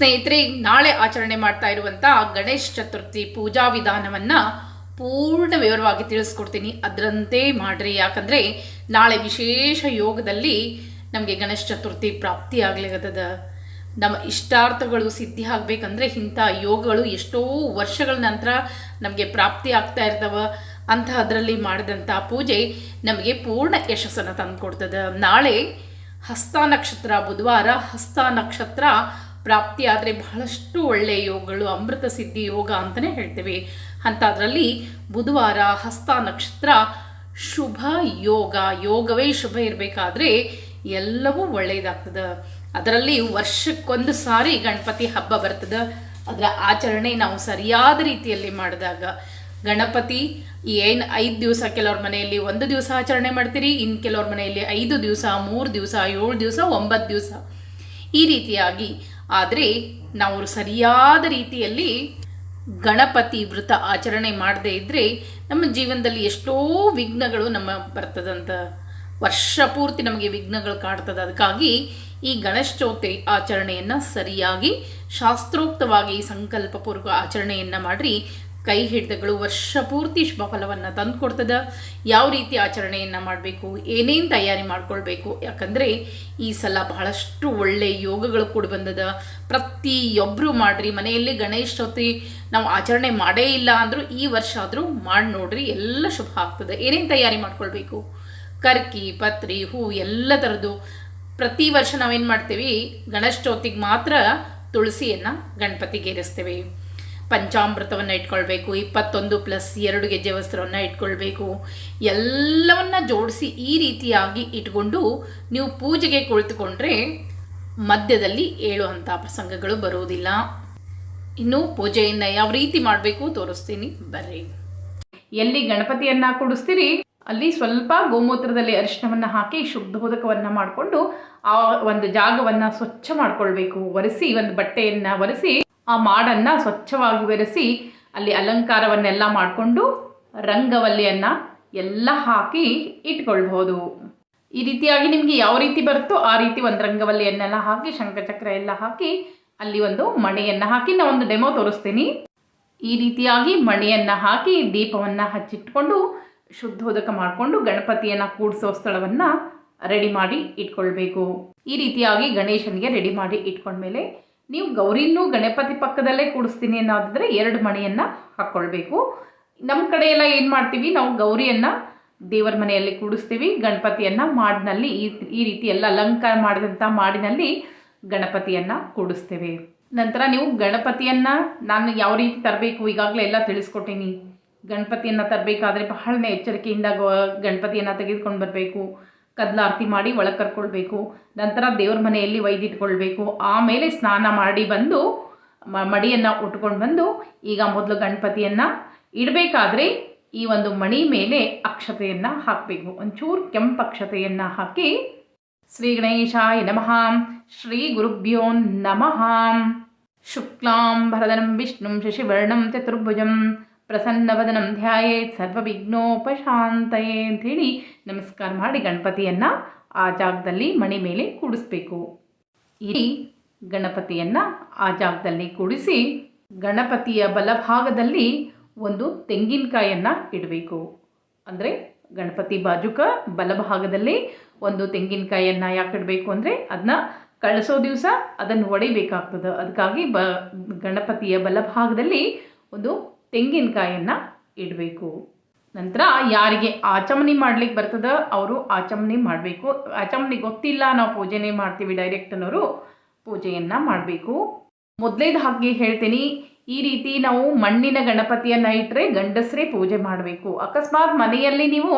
ಸ್ನೇಹಿತರೆ, ನಾಳೆ ಆಚರಣೆ ಮಾಡ್ತಾ ಇರುವಂಥ ಗಣೇಶ ಚತುರ್ಥಿ ಪೂಜಾ ವಿಧಾನವನ್ನ ಪೂರ್ಣ ವಿವರವಾಗಿ ತಿಳಿಸ್ಕೊಡ್ತೀನಿ. ಅದರಂತೆ ಮಾಡ್ರಿ. ಯಾಕಂದ್ರೆ ನಾಳೆ ವಿಶೇಷ ಯೋಗದಲ್ಲಿ ನಮಗೆ ಗಣೇಶ ಚತುರ್ಥಿ ಪ್ರಾಪ್ತಿ ಆಗ್ಲಿಕ್ಕದ ನಮ್ಮ ಇಷ್ಟಾರ್ಥಗಳು ಸಿದ್ಧಿ ಆಗ್ಬೇಕಂದ್ರೆ ಇಂಥ ಯೋಗಗಳು ಎಷ್ಟೋ ವರ್ಷಗಳ ನಂತರ ನಮಗೆ ಪ್ರಾಪ್ತಿ ಆಗ್ತಾ ಇರ್ತಾವ. ಅಂತಹದ್ರಲ್ಲಿ ಮಾಡಿದಂಥ ಪೂಜೆ ನಮಗೆ ಪೂರ್ಣ ಯಶಸ್ಸನ್ನು ತಂದುಕೊಡ್ತದೆ. ನಾಳೆ ಹಸ್ತ ನಕ್ಷತ್ರ, ಬುಧವಾರ ಹಸ್ತ ನಕ್ಷತ್ರ ಪ್ರಾಪ್ತಿ ಆದರೆ ಬಹಳಷ್ಟು ಒಳ್ಳೆಯ ಯೋಗಗಳು, ಅಮೃತ ಸಿದ್ಧಿ ಯೋಗ ಅಂತಲೇ ಹೇಳ್ತೇವೆ. ಅಂಥದ್ರಲ್ಲಿ ಬುಧವಾರ ಹಸ್ತ ನಕ್ಷತ್ರ ಶುಭ ಯೋಗ. ಯೋಗವೇ ಶುಭ ಇರಬೇಕಾದ್ರೆ ಎಲ್ಲವೂ ಒಳ್ಳೆಯದಾಗ್ತದೆ ಅದರಲ್ಲಿ ವರ್ಷಕ್ಕೊಂದು ಸಾರಿ ಗಣಪತಿ ಹಬ್ಬ ಬರ್ತದೆ. ಅದರ ಆಚರಣೆ ನಾವು ಸರಿಯಾದ ರೀತಿಯಲ್ಲಿ ಮಾಡಿದಾಗ ಗಣಪತಿ ಏನು ಐದು ದಿವಸ ಕೆಲವ್ರ ಮನೆಯಲ್ಲಿ ಒಂದು ದಿವಸ ಆಚರಣೆ ಮಾಡ್ತೀರಿ ಇನ್ನು ಕೆಲವ್ರ ಮನೆಯಲ್ಲಿ ಐದು ದಿವಸ, ಮೂರು ದಿವಸ, ಏಳು ದಿವಸ, ಒಂಬತ್ತು ದಿವಸ. ಈ ರೀತಿಯಾಗಿ ಆದರೆ ನಾವು ಸರಿಯಾದ ರೀತಿಯಲ್ಲಿ ಗಣಪತಿ ವೃತ ಆಚರಣೆ ಮಾಡದೇ ಇದ್ದರೆ ನಮ್ಮ ಜೀವನದಲ್ಲಿ ಎಷ್ಟೋ ವಿಘ್ನಗಳು ನಮ್ಮ ಬರ್ತದಂತ. ವರ್ಷ ಪೂರ್ತಿ ನಮಗೆ ವಿಘ್ನಗಳು ಕಾಡ್ತದೆ. ಅದಕ್ಕಾಗಿ ಈ ಗಣೇಶ ಚೌತಿ ಆಚರಣೆಯನ್ನು ಸರಿಯಾಗಿ ಶಾಸ್ತ್ರೋಕ್ತವಾಗಿ ಸಂಕಲ್ಪಪೂರ್ವಕ ಆಚರಣೆಯನ್ನು ಮಾಡ್ರಿ. ಕೈ ಹಿಡಿದಗಳು ವರ್ಷ ಪೂರ್ತಿ ಶುಭ ಫಲವನ್ನು ತಂದುಕೊಡ್ತದೆ. ಯಾವ ರೀತಿ ಆಚರಣೆಯನ್ನು ಮಾಡಬೇಕು, ಏನೇನು ತಯಾರಿ ಮಾಡ್ಕೊಳ್ಬೇಕು, ಯಾಕಂದರೆ ಈ ಸಲ ಬಹಳಷ್ಟು ಒಳ್ಳೆ ಯೋಗಗಳು ಕೂಡ ಬಂದದ. ಪ್ರತಿಯೊಬ್ಬರು ಮಾಡ್ರಿ, ಮನೆಯಲ್ಲಿ ಗಣೇಶ ಚೌತಿ ನಾವು ಆಚರಣೆ ಮಾಡೇ ಇಲ್ಲ ಅಂದರೂ ಈ ವರ್ಷ ಆದರೂ ಮಾಡಿ ನೋಡ್ರಿ, ಎಲ್ಲ ಶುಭ ಆಗ್ತದೆ. ಏನೇನು ತಯಾರಿ ಮಾಡ್ಕೊಳ್ಬೇಕು? ಕರ್ಕಿ, ಪತ್ರಿ, ಹೂ, ಎಲ್ಲ ಥರದ್ದು ಪ್ರತಿ ವರ್ಷ ನಾವೇನು ಮಾಡ್ತೀವಿ, ಗಣೇಶ ಚೌತಿಗೆ ಮಾತ್ರ ತುಳಸಿಯನ್ನು ಗಣಪತಿಗೆ ಏರಿಸ್ತೇವೆ ಪಂಚಾಮೃತವನ್ನು ಇಟ್ಕೊಳ್ಬೇಕು, ಇಪ್ಪತ್ತೊಂದು ಪ್ಲಸ್ ಎರಡು ಗೆಜ್ಜೆ ವಸ್ತ್ರವನ್ನು ಇಟ್ಕೊಳ್ಬೇಕು, ಎಲ್ಲವನ್ನ ಜೋಡಿಸಿ ಈ ರೀತಿಯಾಗಿ ಇಟ್ಕೊಂಡು ನೀವು ಪೂಜೆಗೆ ಕುಳಿತುಕೊಂಡ್ರೆ ಮಧ್ಯದಲ್ಲಿ ಏಳುವಂಥ ಪ್ರಸಂಗಗಳು ಬರುವುದಿಲ್ಲ. ಇನ್ನು ಪೂಜೆಯನ್ನು ಯಾವ ರೀತಿ ಮಾಡಬೇಕು ತೋರಿಸ್ತೀನಿ, ಬರ್ರಿ. ಎಲ್ಲಿ ಗಣಪತಿಯನ್ನ ಕೊಡಿಸ್ತೀರಿ, ಅಲ್ಲಿ ಸ್ವಲ್ಪ ಗೋಮೂತ್ರದಲ್ಲಿ ಅರಿಶಿಣವನ್ನು ಹಾಕಿ ಶುದ್ಧೋದಕವನ್ನು ಮಾಡಿಕೊಂಡು ಆ ಒಂದು ಜಾಗವನ್ನು ಸ್ವಚ್ಛ ಮಾಡಿಕೊಳ್ಬೇಕು. ಒರೆಸಿ ಒಂದು ಬಟ್ಟೆಯನ್ನು ಒರೆಸಿ ಆ ಮಾಡನ್ನು ಸ್ವಚ್ಛವಾಗಿ ಬೆರೆಸಿ ಅಲ್ಲಿ ಅಲಂಕಾರವನ್ನೆಲ್ಲ ಮಾಡಿಕೊಂಡು ರಂಗವಲ್ಲಿಯನ್ನು ಎಲ್ಲ ಹಾಕಿ ಇಟ್ಕೊಳ್ಬಹುದು. ಈ ರೀತಿಯಾಗಿ ನಿಮಗೆ ಯಾವ ರೀತಿ ಬರುತ್ತೋ ಆ ರೀತಿ ಒಂದು ರಂಗವಲ್ಲಿಯನ್ನೆಲ್ಲ ಹಾಕಿ, ಶಂಖಚಕ್ರ ಎಲ್ಲ ಹಾಕಿ ಅಲ್ಲಿ ಒಂದು ಮಣೆಯನ್ನು ಹಾಕಿ ನಾನು ಒಂದು ಡೆಮೋ ತೋರಿಸ್ತೀನಿ. ಈ ರೀತಿಯಾಗಿ ಮಣೆಯನ್ನು ಹಾಕಿ ದೀಪವನ್ನು ಹಚ್ಚಿಟ್ಕೊಂಡು ಶುದ್ಧೋದಕ ಮಾಡಿಕೊಂಡು ಗಣಪತಿಯನ್ನು ಕೂಡಿಸೋ ಸ್ಥಳವನ್ನು ರೆಡಿ ಮಾಡಿ ಇಟ್ಕೊಳ್ಬೇಕು. ಈ ರೀತಿಯಾಗಿ ಗಣೇಶನಿಗೆ ರೆಡಿ ಮಾಡಿ ಇಟ್ಕೊಂಡ್ಮೇಲೆ ನೀವು ಗೌರಿನೂ ಗಣಪತಿ ಪಕ್ಕದಲ್ಲೇ ಕೂಡಿಸ್ತೀನಿ ಅನ್ನೋದಾದರೆ ಎರಡು ಮಣಿಯನ್ನು ಹಾಕ್ಕೊಳ್ಬೇಕು ನಮ್ಮ ಕಡೆಯೆಲ್ಲ ಏನು ಮಾಡ್ತೀವಿ? ನಾವು ಗೌರಿಯನ್ನು ದೇವರ ಮನೆಯಲ್ಲಿ ಕೂಡಿಸ್ತೀವಿ. ಗಣಪತಿಯನ್ನು ಮಾಡಿನಲ್ಲಿ ಈ ಈ ರೀತಿ ಎಲ್ಲ ಅಲಂಕಾರ ಮಾಡಿದಂಥ ಮಾಡಿನಲ್ಲಿ ಗಣಪತಿಯನ್ನು ಕೂಡಿಸ್ತೇವೆ. ನಂತರ ನೀವು ಗಣಪತಿಯನ್ನು ನಾನು ಯಾವ ರೀತಿ ತರಬೇಕು ಈಗಾಗಲೇ ಎಲ್ಲ ತಿಳಿಸ್ಕೊಟ್ಟೀನಿ. ಗಣಪತಿಯನ್ನು ತರಬೇಕಾದ್ರೆ ಬಹಳನೇ ಎಚ್ಚರಿಕೆಯಿಂದ ಗಣಪತಿಯನ್ನು ತೆಗೆದುಕೊಂಡು ಬರಬೇಕು. ಕದ್ಲಾರತಿ ಮಾಡಿ ಒಳಗೆ ಕರ್ಕೊಳ್ಬೇಕು. ನಂತರ ದೇವ್ರ ಮನೆಯಲ್ಲಿ ಒಯ್ದಿಟ್ಕೊಳ್ಬೇಕು ಆಮೇಲೆ ಸ್ನಾನ ಮಾಡಿ ಬಂದು ಮಡಿಯನ್ನು ಉಟ್ಕೊಂಡು ಬಂದು ಈಗ ಮೊದಲು ಗಣಪತಿಯನ್ನು ಇಡಬೇಕಾದ್ರೆ ಈ ಒಂದು ಮಣಿ ಮೇಲೆ ಅಕ್ಷತೆಯನ್ನು ಹಾಕಬೇಕು. ಒಂಚೂರು ಕೆಂಪು ಅಕ್ಷತೆಯನ್ನು ಹಾಕಿ ಶ್ರೀ ಗಣೇಶಾಯ ನಮಃ. ಶ್ರೀ ಗುರುಭ್ಯೋ ನಮಃ. ಶುಕ್ಲಾಂ ಭರದನಂ ವಿಷ್ಣುಂ ಶಶಿವರ್ಣಂ ಚತುರ್ಭುಜಂ ಪ್ರಸನ್ನವದನಂ ಧ್ಯಾಯೇತ್ ಸರ್ವವಿಘ್ನೋಪಶಾಂತಯೇ ಅಂಥೇಳಿ ನಮಸ್ಕಾರ ಮಾಡಿ ಗಣಪತಿಯನ್ನು ಆ ಜಾಗದಲ್ಲಿ ಮಣಿ ಮೇಲೆ ಕೂಡಿಸ್ಬೇಕು. ಈ ಗಣಪತಿಯನ್ನು ಆ ಜಾಗದಲ್ಲಿ ಕೂಡಿಸಿ ಗಣಪತಿಯ ಬಲಭಾಗದಲ್ಲಿ ಒಂದು ತೆಂಗಿನಕಾಯನ್ನು ಇಡಬೇಕು. ಅಂದರೆ ಗಣಪತಿ ಬಾಜುಕ ಬಲಭಾಗದಲ್ಲಿ ಒಂದು ತೆಂಗಿನಕಾಯಿಯನ್ನು ಯಾಕೆ ಇಡಬೇಕು ಅಂದರೆ ಅದನ್ನ ಕಳಿಸೋ ದಿವಸ ಅದನ್ನು ಒಡಿಬೇಕಾಗ್ತದೆ ಅದಕ್ಕಾಗಿ ಬ ಗಣಪತಿಯ ಬಲಭಾಗದಲ್ಲಿ ಒಂದು ತೆಂಗಿನಕಾಯನ್ನು ಇಡಬೇಕು. ನಂತರ ಯಾರಿಗೆ ಆಚಮನಿ ಮಾಡ್ಲಿಕ್ಕೆ ಬರ್ತದ, ಅವರು ಆಚಮನಿ ಮಾಡಬೇಕು. ಆಚಮನಿ ಗೊತ್ತಿಲ್ಲ, ನಾವು ಪೂಜೆನೇ ಮಾಡ್ತೀವಿ ಡೈರೆಕ್ಟ್ ಅನ್ನೋರು ಪೂಜೆಯನ್ನು ಮಾಡಬೇಕು. ಮೊದಲೇದು ಹಾಗೆ ಹೇಳ್ತೀನಿ, ಈ ರೀತಿ ನಾವು ಮಣ್ಣಿನ ಗಣಪತಿಯನ್ನು ಇಟ್ಟರೆ ಗಂಡಸರೇ ಪೂಜೆ ಮಾಡಬೇಕು. ಅಕಸ್ಮಾತ್ ಮನೆಯಲ್ಲಿ ನೀವು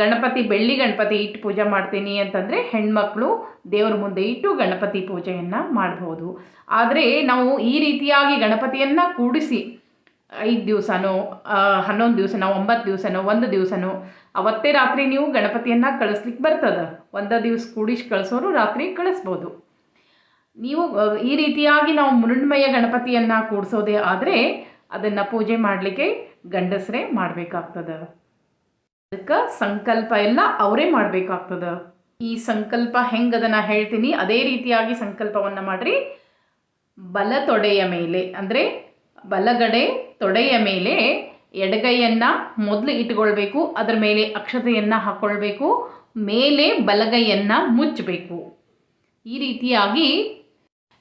ಗಣಪತಿ, ಬೆಳ್ಳಿ ಗಣಪತಿ ಇಟ್ಟು ಪೂಜೆ ಮಾಡ್ತೀನಿ ಅಂತಂದರೆ ಹೆಣ್ಮಕ್ಳು ದೇವ್ರ ಮುಂದೆ ಇಟ್ಟು ಗಣಪತಿ ಪೂಜೆಯನ್ನು ಮಾಡ್ಬೋದು. ಆದರೆ ನಾವು ಈ ರೀತಿಯಾಗಿ ಗಣಪತಿಯನ್ನು ಕೂಡಿಸಿ ಐದು ದಿವಸನೋ ಹನ್ನೊಂದು ದಿವಸನೋ, ಒಂಬತ್ತು ದಿವಸನೋ, ಒಂದು ದಿವಸನೋ, ಅವತ್ತೇ ರಾತ್ರಿ ನೀವು ಗಣಪತಿಯನ್ನು ಕಳಿಸ್ಲಿಕ್ಕೆ ಬರ್ತದೆ. ಒಂದು ದಿವಸ ಕೂಡಿಸಿ ಕಳಿಸೋರು ರಾತ್ರಿ ಕಳಿಸ್ಬೋದು. ನೀವು ಈ ರೀತಿಯಾಗಿ ನಾವು ಮೃಣ್ಮಯ ಗಣಪತಿಯನ್ನು ಕೂಡಿಸೋದೇ ಆದರೆ ಅದನ್ನು ಪೂಜೆ ಮಾಡಲಿಕ್ಕೆ ಗಂಡಸರೇ ಮಾಡಬೇಕಾಗ್ತದೆ. ಅದಕ್ಕೆ ಸಂಕಲ್ಪ ಎಲ್ಲ ಅವರೇ ಮಾಡಬೇಕಾಗ್ತದೆ. ಈ ಸಂಕಲ್ಪ ಹೆಂಗದ ನಾ ಹೇಳ್ತೀನಿ, ಅದೇ ರೀತಿಯಾಗಿ ಸಂಕಲ್ಪವನ್ನು ಮಾಡಿರಿ. ಬಲ ತೊಡೆಯ ಮೇಲೆ, ಅಂದರೆ ಬಲಗಡೆ ತೊಡೆಯ ಮೇಲೆ ಎಡಗೈಯನ್ನು ಮೊದಲು ಇಟ್ಕೊಳ್ಬೇಕು, ಅದರ ಮೇಲೆ ಅಕ್ಷತೆಯನ್ನು ಹಾಕ್ಕೊಳ್ಬೇಕು ಮೇಲೆ ಬಲಗೈಯನ್ನು ಮುಚ್ಚಬೇಕು. ಈ ರೀತಿಯಾಗಿ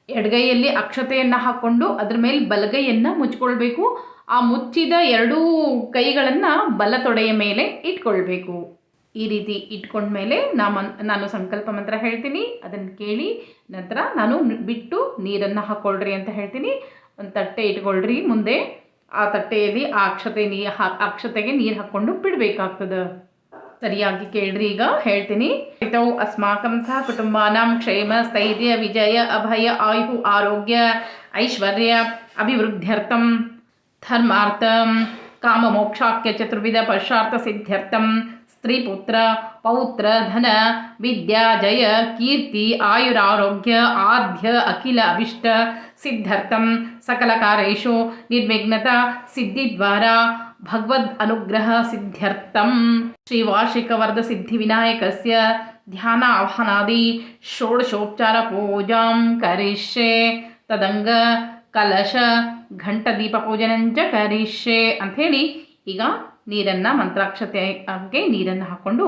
ಎಡಗೈಯಲ್ಲಿ ಅಕ್ಷತೆಯನ್ನು ಹಾಕ್ಕೊಂಡು ಅದರ ಮೇಲೆ ಬಲಗೈಯನ್ನು ಮುಚ್ಕೊಳ್ಬೇಕು. ಆ ಮುಚ್ಚಿದ ಎರಡೂ ಕೈಗಳನ್ನು ಬಲ ತೊಡೆಯ ಮೇಲೆ ಇಟ್ಕೊಳ್ಬೇಕು. ಈ ರೀತಿ ಇಟ್ಕೊಂಡ್ಮೇಲೆ ನಾನು ನಾನು ಸಂಕಲ್ಪ ಮಂತ್ರ ಹೇಳ್ತೀನಿ. ಅದನ್ನು ಕೇಳಿ ನಂತರ ನಾನು ಬಿಟ್ಟು ನೀರನ್ನು ಹಾಕ್ಕೊಳ್ರಿ ಅಂತ ಹೇಳ್ತೀನಿ. ಒಂದು ತಟ್ಟೆ ಇಟ್ಕೊಳ್ರಿ ಮುಂದೆ. ಆ ತಟ್ಟೆಯಲ್ಲಿ ಆ ಅಕ್ಷತೆ ನೀ ಅಕ್ಷತೆಗೆ ನೀರು ಹಾಕ್ಕೊಂಡು ಬಿಡಬೇಕಾಗ್ತದೆ. ಸರಿಯಾಗಿ ಕೇಳ್ರಿ ಈಗ, ಹೇಳ್ತೀನಿ. ಇತೌ ಅಸ್ಮಾಕಂ ಸಹ ಕುಟುಂಬಾನಾಂ ಕ್ಷೇಮ ಸ್ಥೈರ್ಯ ವಿಜಯ ಅಭಯ ಆಯು ಆರೋಗ್ಯ ಐಶ್ವರ್ಯ ಅಭಿವೃದ್ಧ್ಯರ್ಥಂ ಧರ್ಮಾರ್ಥಂ ಕಾಮಮೋಕ್ಷಾಖ್ಯ ಚತುರ್ವಿಧ ಪರ್ಷಾರ್ಥ ಸಿದ್ಧ್ಯರ್ಥಂ ಸ್ತ್ರೀಪುತ್ರ, ಪೌತ್ರ, ಧನ, ವಿದ್ಯಾ, ಜಯ, ಕೀರ್ತಿ ಆಯುರಾರೋಗ್ಯ ಆದ್ಯ, ಅಖಿಲ, ಅಭಿಷ್ಟ, ಸಿದ್ಧರ್ಥಂ, ಸಕಲ ಕಾರ್ಯೇಷು ನಿರ್ವಿಘ್ನತ, ಸಿದ್ಧಿದ್ವಾರ, ಭಗವದ್ ಅನುಗ್ರಹ ಸಿದ್ಧ್ಯರ್ಥಂ ಶ್ರೀ ವಾರ್ಷಿಕ ವರ್ಧ ಸಿದ್ಧಿ ವಿನಾಯಕಸ್ಯ, ಧ್ಯಾನ ಆಹ್ವಾನಾದಿ, ಷೋಡಶೋಪಚಾರ ಪೂಜಾಂ ಕರಿಷ್ಯೆ, ತದಂಗ ಕಲಶ, ಘಂಟದೀಪ ಪೂಜನಂಚ ಕರಿಷ್ಯೆ, ಅಂಥೇಳಿ ಈಗ ನೀರನ್ನು ಮಂತ್ರಾಕ್ಷತೆಗೆ ನೀರನ್ನು ಹಾಕ್ಕೊಂಡು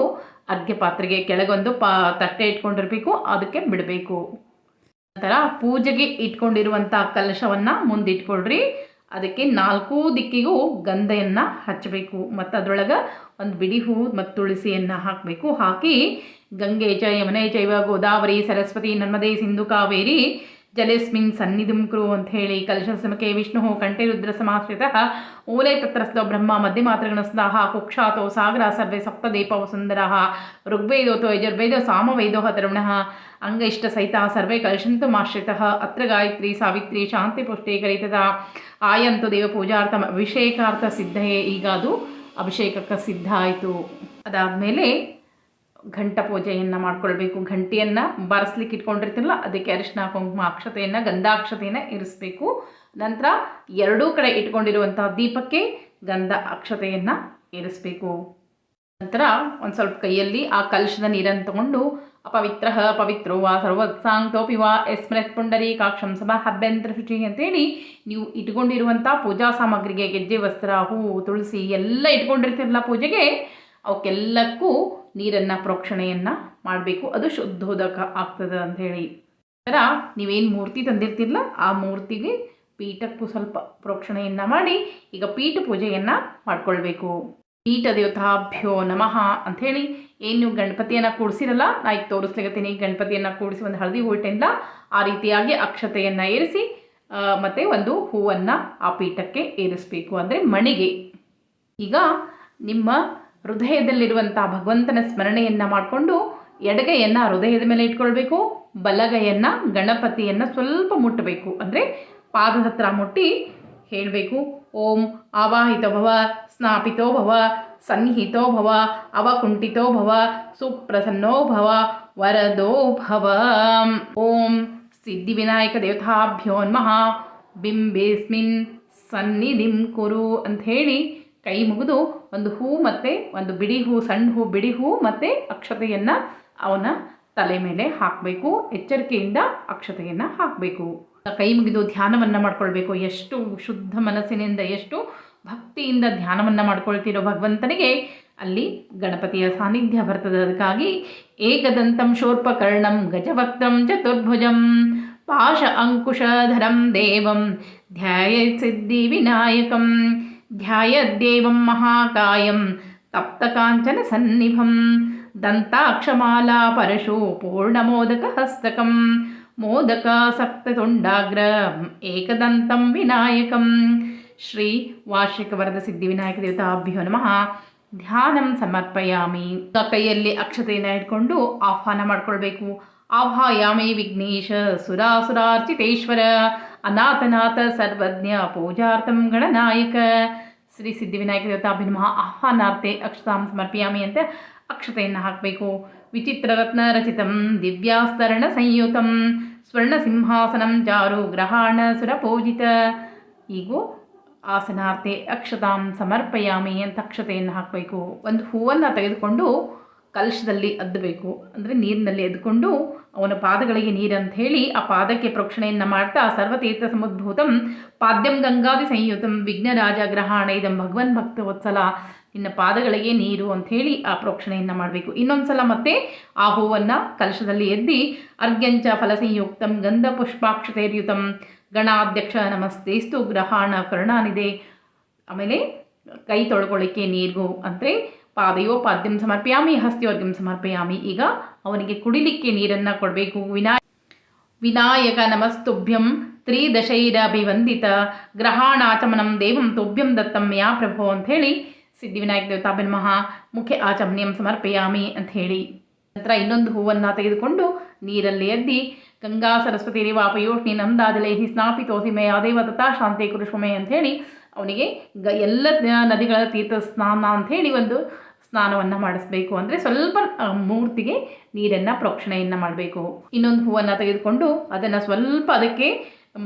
ಅರ್ಘ್ಯ ಪಾತ್ರೆಗೆ ಕೆಳಗೊಂದು ಪಾ, ತಟ್ಟೆ ಇಟ್ಕೊಂಡಿರಬೇಕು, ಅದಕ್ಕೆ ಬಿಡಬೇಕು. ನಂತರ ಪೂಜೆಗೆ ಇಟ್ಕೊಂಡಿರುವಂಥ ಕಲಶವನ್ನು ಮುಂದಿಟ್ಕೊಳ್ರಿ. ಅದಕ್ಕೆ ನಾಲ್ಕು ದಿಕ್ಕಿಗೂ ಗಂಧೆಯನ್ನು ಹಚ್ಚಬೇಕು. ಮತ್ತು ಅದರೊಳಗೆ ಒಂದು ಬಿಡಿ ಹೂ ಮತ್ತು ತುಳಸಿಯನ್ನು ಹಾಕಬೇಕು. ಹಾಕಿ ಗಂಗೆ ಚ ಯಮನೆ ಚೈವ ಗೋದಾವರಿ, ಸರಸ್ವತಿ, ನರ್ಮದೆ, ಸಿಂಧು, ಕಾವೇರಿ ಜಲೇಸ್ಮಿನ್ ಸನ್ನಿಧಿಂ ಕ್ರು ಅಂತ ಹೇಳಿ ಕಲಶಸಮಕೆ ವಿಷ್ಣು ಕಂಠೆ ರುದ್ರ ಸಮಾಶ್ರಿತ ಓಲೆ ತತ್ರಸ್ಥೋ ಬ್ರಹ್ಮ ಮಧ್ಯಮಾತ್ರಗಣಸ್ದಾಹ ಕುಕ್ಷಾತೋ ಸಾಗರ ಸರ್ವೇ ಸಪ್ತದೀಪವ ಸುಂದರ ಋಗ್ವೇದೋತೋ ಯಜುರ್ವೇದೋ ಸಾಮವೇದೋ ತರುಣಃ ಅಂಗೈಷ್ಟ ಸಹಿತ ಸರ್ವೇ ಕಲಶಂತು ಮಾಶ್ರಿತಃ ಅತ್ರ ಗಾಯತ್ರಿ ಸಾವಿತ್ರಿ ಶಾಂತಿ ಪುಷ್ಟೀಕರಿತದ ಆಯಂತು ದೇವ ಪೂಜಾರ್ಥ ಅಭಿಷೇಕಾರ್ಥ ಸಿದ್ಧಯೇ. ಈಗ ಅದು ಅಭಿಷೇಕಕ್ಕೆ ಸಿದ್ಧ ಆಯಿತು. ಅದಾದಮೇಲೆ ಘಂಟ ಪೂಜೆಯನ್ನು ಮಾಡ್ಕೊಳ್ಬೇಕು, ಘಂಟಿಯನ್ನು ಬಾರಿಸ್ಲಿಕ್ಕೆ ಇಟ್ಕೊಂಡಿರ್ತೀರಲ್ಲ ಅದಕ್ಕೆ ಅರಿಶಿನ ಕುಂಕುಮ ಅಕ್ಷತೆಯನ್ನು, ಗಂಧಾಕ್ಷತೆಯನ್ನು ಇರಿಸ್ಬೇಕು. ನಂತರ ಎರಡೂ ಕಡೆ ಇಟ್ಕೊಂಡಿರುವಂತಹ ದೀಪಕ್ಕೆ ಗಂಧ ಅಕ್ಷತೆಯನ್ನು ಇರಿಸ್ಬೇಕು. ನಂತರ ಒಂದು ಸ್ವಲ್ಪ ಕೈಯಲ್ಲಿ ಆ ಕಲಶದ ನೀರನ್ನು ತಗೊಂಡು, ಅಪವಿತ್ರ ಪವಿತ್ರೋ ವಾ ಸರ್ವತ್ಸಾಂಗ್ತೋಪಿ ವಾ ಎಸ್ಮೃತ್ ಪುಂಡರಿ ಕಾಕ್ಷಂ ಸಭಾ ಹಬ್ಬೆಂತ್ರ ಶುಚಿ ಅಂತೇಳಿ ನೀವು ಇಟ್ಕೊಂಡಿರುವಂಥ ಪೂಜಾ ಸಾಮಗ್ರಿಗೆ ಗೆಜ್ಜೆ, ವಸ್ತ್ರ, ಹೂವು, ತುಳಸಿ ಎಲ್ಲ ಇಟ್ಕೊಂಡಿರ್ತೀರಲ್ಲ ಪೂಜೆಗೆ, ಅವಕ್ಕೆಲ್ಲಕ್ಕೂ ನೀರನ್ನು ಪ್ರೋಕ್ಷಣೆಯನ್ನು ಮಾಡಬೇಕು. ಅದು ಶುದ್ಧೋದಕ ಆಗ್ತದೆ ಅಂಥೇಳಿ ನಂತರ ನೀವೇನು ಮೂರ್ತಿ ತಂದಿರ್ತಿರಲ್ಲ ಆ ಮೂರ್ತಿಗೆ ಪೀಠಕ್ಕೂ ಸ್ವಲ್ಪ ಪ್ರೋಕ್ಷಣೆಯನ್ನು ಮಾಡಿ, ಈಗ ಪೀಠ ಪೂಜೆಯನ್ನು ಮಾಡ್ಕೊಳ್ಬೇಕು. ಪೀಠ ದೇವತಾಭ್ಯೋ ನಮಃ ಅಂಥೇಳಿ ಏನು ನೀವು ಗಣಪತಿಯನ್ನು ಕೂಡಿಸಿರಲ್ಲ, ನಾ ಈಗ ತೋರಿಸ್ಲಿಕ್ಕೀನಿ ಗಣಪತಿಯನ್ನು ಕೂಡಿಸಿ ಒಂದು ಹಳದಿ ಹೂಟಿಂದ ಆ ರೀತಿಯಾಗಿ ಅಕ್ಷತೆಯನ್ನು ಏರಿಸಿ ಮತ್ತೆ ಒಂದು ಹೂವನ್ನು ಆ ಪೀಠಕ್ಕೆ ಏರಿಸಬೇಕು. ಅಂದರೆ ಮಣಿಗೆ. ಈಗ ನಿಮ್ಮ ಹೃದಯದಲ್ಲಿರುವಂಥ ಭಗವಂತನ ಸ್ಮರಣೆಯನ್ನು ಮಾಡಿಕೊಂಡು ಎಡಗೈಯನ್ನು ಹೃದಯದ ಮೇಲೆ ಇಟ್ಕೊಳ್ಬೇಕು, ಬಲಗೈಯನ್ನು, ಗಣಪತಿಯನ್ನು ಸ್ವಲ್ಪ ಮುಟ್ಟಬೇಕು ಅಂದರೆ ಪಾದದ ಹತ್ರ ಮುಟ್ಟಿ ಹೇಳಬೇಕು. ಓಂ ಆವಾಹಿತೋ ಭವ ಸ್ನಾಪಿತೋ ಭವ ಸನ್ನಿಹಿತೋ ಭವ ಅವಕುಂಠಿತೋ ಭವ ಸುಪ್ರಸನ್ನೋ ಭವ ವರದೋ ಭವ ಓಂ ಸಿದ್ಧಿವಿನಾಯಕ ದೇವತಾಭ್ಯೋ ನಮಃ. ಬಿಂಬೇಸ್ಮಿನ್ ಸನ್ನಿಧಿಂ ಕುರು ಅಂತ ಹೇಳಿ ಕೈ ಮುಗಿದು ಒಂದು ಹೂ ಮತ್ತು ಒಂದು ಬಿಡಿ ಹೂ, ಸಣ್ಣ ಹೂ, ಬಿಡಿ ಹೂ ಮತ್ತು ಅಕ್ಷತೆಯನ್ನು ಅವನ ತಲೆ ಮೇಲೆ ಹಾಕಬೇಕು. ಎಚ್ಚರಿಕೆಯಿಂದ ಅಕ್ಷತೆಯನ್ನು ಹಾಕಬೇಕು. ಕೈ ಮುಗಿದು ಧ್ಯಾನವನ್ನು ಮಾಡ್ಕೊಳ್ಬೇಕು. ಎಷ್ಟು ಶುದ್ಧ ಮನಸ್ಸಿನಿಂದ, ಎಷ್ಟು ಭಕ್ತಿಯಿಂದ ಧ್ಯಾನವನ್ನು ಮಾಡ್ಕೊಳ್ತಿರೋ ಭಗವಂತನಿಗೆ ಅಲ್ಲಿ ಗಣಪತಿಯ ಸಾನ್ನಿಧ್ಯ ಬರ್ತದೆ. ಅದಕ್ಕಾಗಿ ಏಕದಂತಂ ಶೋರ್ಪಕರ್ಣಂ ಗಜವಕ್ತಂ ಚತುರ್ಭುಜಂ ಪಾಶ ಅಂಕುಶಧರಂ ದೇವಂ ಧ್ಯಾಯ ಸಿದ್ಧಿ ವಿನಾಯಕಂ ತಪ್ತಕಾಂಚನ ಸನ್ನಿಭಂ ದಂತಾಕ್ಷಮಾಲಾ ಪರಶು ಪೂರ್ಣಮೋದಕ ಹಸ್ತಕಂ ಮೋದಕ ಸಪ್ತತುಂಡಾಗ್ರ ಏಕದಂತಂ ವಿನಾಯಕಂ ದೇವತಾಭ್ಯೋ ನಮಃ ಧ್ಯಾನಂ ಸಮರ್ಪಯಾಮಿ ಕೈಯಲ್ಲಿ ಅಕ್ಷತೆಯನ್ನು ಇಟ್ಕೊಂಡು ಆಹ್ವಾನ ಮಾಡಿಕೊಳ್ಬೇಕು. ಆಹ್ವಾಯಾಮಿ ವಿಘ್ನೇಶ ಸುರಾಸುರಾರ್ಚಿತೇಶ್ವರ ಅನಾಥನಾಥ ಸರ್ವಜ್ಞ ಪೂಜಾರ್ಥಂ ಗಣನಾಯಕ. ಶ್ರೀ ಸಿದ್ಧಿವಿನಾಯಕ ದೇವತಾಭಿನಮಃ ಆಹ್ವಾನಾರ್ಥೆ ಅಕ್ಷತಾಂ ಸಮರ್ಪಯಾಮಿ ಅಂತ ಅಕ್ಷತೆಯನ್ನು ಹಾಕಬೇಕು. ವಿಚಿತ್ರರತ್ನ ರಚಿತಂ ದಿವ್ಯಾಸ್ತರಣ ಸಂಯುತಂ ಸ್ವರ್ಣ ಸಿಂಹಾಸನಂ ಜಾರು ಗ್ರಹಾಣ ಸುರಪೂಜಿತ ಈಗೂ ಆಸನಾರ್ಥೆ ಅಕ್ಷತಾಂ ಸಮರ್ಪಯಾಮಿ ಅಂತ ಅಕ್ಷತೆಯನ್ನು ಹಾಕಬೇಕು. ಒಂದು ಹೂವನ್ನು ತೆಗೆದುಕೊಂಡು ಕಲಶದಲ್ಲಿ ಅದ್ದಬೇಕು ಅಂದರೆ ನೀರಿನಲ್ಲಿ ಎದ್ಕೊಂಡು ಅವನ ಪಾದಗಳಿಗೆ ನೀರಂತ ಹೇಳಿ ಆ ಪಾದಕ್ಕೆ ಪ್ರೋಕ್ಷಣೆಯನ್ನು ಮಾಡ್ತಾ ಸರ್ವತೀರ್ಥ ಸಮುದ್ಭೂತಂ ಪಾದ್ಯಂ ಗಂಗಾದಿ ಸಂಯುತಂ ವಿಘ್ನರಾಜ ಗ್ರಹಣ ಇದಂ ಭಗವನ್ ಭಕ್ತ ವತ್ಸಲ ನಿನ್ನ ಪಾದಗಳಿಗೆ ನೀರು ಅಂತ ಹೇಳಿ ಆ ಪ್ರೋಕ್ಷಣೆಯನ್ನು ಮಾಡಬೇಕು. ಇನ್ನೊಂದು ಸಲ ಮತ್ತೆ ಆ ಹೂವನ್ನು ಕಲಶದಲ್ಲಿ ಎದ್ದಿ ಅರ್ಘ್ಯಂಚ ಫಲಸಂಯುಕ್ತಂ ಗಂಧ ಪುಷ್ಪಾಕ್ಷತೆರ್ಯುತಂ ಗಣಾಧ್ಯಕ್ಷ ನಮಸ್ತೇಸ್ತು ಗ್ರಹಣ ಕರ್ಣಾನಿದೆ ಆಮೇಲೆ ಕೈ ತೊಳ್ಕೊಳ್ಳಿಕ್ಕೆ ನೀರು ಅಂದರೆ ಪಾದಯೋ ಪಾದ್ಯಂ ಸಮರ್ಪಯಾಮಿ ಹಸ್ತಿಯೋರ್ಗಂ ಸಮರ್ಪಯಾಮಿ. ಈಗ ಅವನಿಗೆ ಕುಡಿಲಿಕ್ಕೆ ನೀರನ್ನು ಕೊಡಬೇಕು. ವಿನಾಯ ವಿನಾಯಕ ನಮಸ್ತುಭ್ಯಂ ತ್ರಿದಶೈರಭಿವಂದಿತ ಗ್ರಹಾಣಾಚಮನಂ ದೇವಂ ತುಭ್ಯಂ ದತ್ತಂ ಯಾ ಪ್ರಭೋ ಅಂಥೇಳಿ ಸಿದ್ಧಿವಿನಾಯಕ ದೇವತಾಭ್ಯ ನಮಃ ಮುಖ್ಯ ಆಚಮನಿಯಂ ಸಮರ್ಪಯಾಮಿ ಅಂತ ಹೇಳಿ. ನಂತರ ಇನ್ನೊಂದು ಹೂವನ್ನು ತೆಗೆದುಕೊಂಡು ನೀರಲ್ಲಿ ಎದ್ದಿ ಗಂಗಾ ಸರಸ್ವತಿ ವಾಪಯೋಷ್ಣಿ ನಂದಾದಲೇಹಿ ಸ್ನಾಪಿತೋಸಿ ಮೇ ಯಾದೇವ ತಥಾ ಶಾಂತಿ ಕುರುಷುಮೆ ಅಂಥೇಳಿ ಅವನಿಗೆ ಗ ಎಲ್ಲ ನದಿಗಳ ತೀರ್ಥ ಸ್ನಾನ ಅಂಥೇಳಿ ಒಂದು ಸ್ನಾನವನ್ನು ಮಾಡಿಸ್ಬೇಕು ಅಂದರೆ ಸ್ವಲ್ಪ ಮೂರ್ತಿಗೆ ನೀರನ್ನು ಪ್ರೋಕ್ಷಣೆಯನ್ನು ಮಾಡಬೇಕು. ಇನ್ನೊಂದು ಹೂವನ್ನು ತೆಗೆದುಕೊಂಡು ಅದನ್ನು ಸ್ವಲ್ಪ ಅದಕ್ಕೆ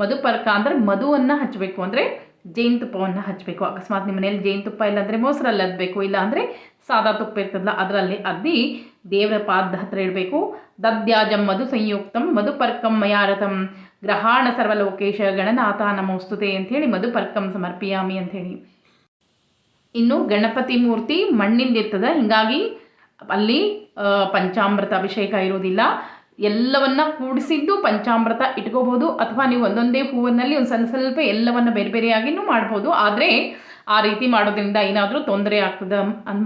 ಮಧುಪರ್ಕ ಅಂದರೆ ಮಧುವನ್ನು ಹಚ್ಚಬೇಕು ಅಂದರೆ ಜೇನುತುಪ್ಪವನ್ನು ಹಚ್ಚಬೇಕು ಅಕಸ್ಮಾತ್ ನಿಮ್ಮ ಮನೇಲಿ ಜೇನುತುಪ್ಪ ಇಲ್ಲಾಂದರೆ ಮೊಸರಲ್ಲಿ ಅದ್ಬೇಕು ಇಲ್ಲ ಅಂದರೆ ಸಾದಾ ತುಪ್ಪ ಇರ್ತದಲ್ಲ ಅದರಲ್ಲಿ ಅದ್ದಿ ದೇವರ ಪಾದ ಹತ್ರ ಇಡಬೇಕು. ದದ್ಯಾಜಂ ಮಧು ಸಂಯುಕ್ತಂ ಮಧುಪರ್ಕಂ ಮಯಾರಥಂ ಗ್ರಹಾಣ ಸರ್ವಲೋಕೇಶ ಗಣನಾಥ ನಮೋಸ್ತುತೆ ಅಂಥೇಳಿ ಮಧುಪರ್ಕಂ ಸಮರ್ಪಿಯಾಮಿ ಅಂಥೇಳಿ ಇನ್ನು ಗಣಪತಿ ಮೂರ್ತಿ ಮಣ್ಣಿಂದ ಇರ್ತದೆ ಹೀಗಾಗಿ ಅಲ್ಲಿ ಪಂಚಾಮೃತ ಅಭಿಷೇಕ ಇರೋದಿಲ್ಲ ಎಲ್ಲವನ್ನ ಕೂಡಿಸಿದ್ದು ಪಂಚಾಮೃತ ಇಟ್ಕೋಬಹುದು. ಅಥವಾ ನೀವು ಒಂದೊಂದೇ ಹೂವಿನಲ್ಲಿ ಒಂದು ಸ್ವಲ್ಪ ಸ್ವಲ್ಪ ಎಲ್ಲವನ್ನ ಬೇರೆ ಬೇರೆಯಾಗಿನೂ ಮಾಡ್ಬೋದು. ಆದರೆ ಆ ರೀತಿ ಮಾಡೋದ್ರಿಂದ ಏನಾದರೂ ತೊಂದರೆ ಆಗ್ತದೆ.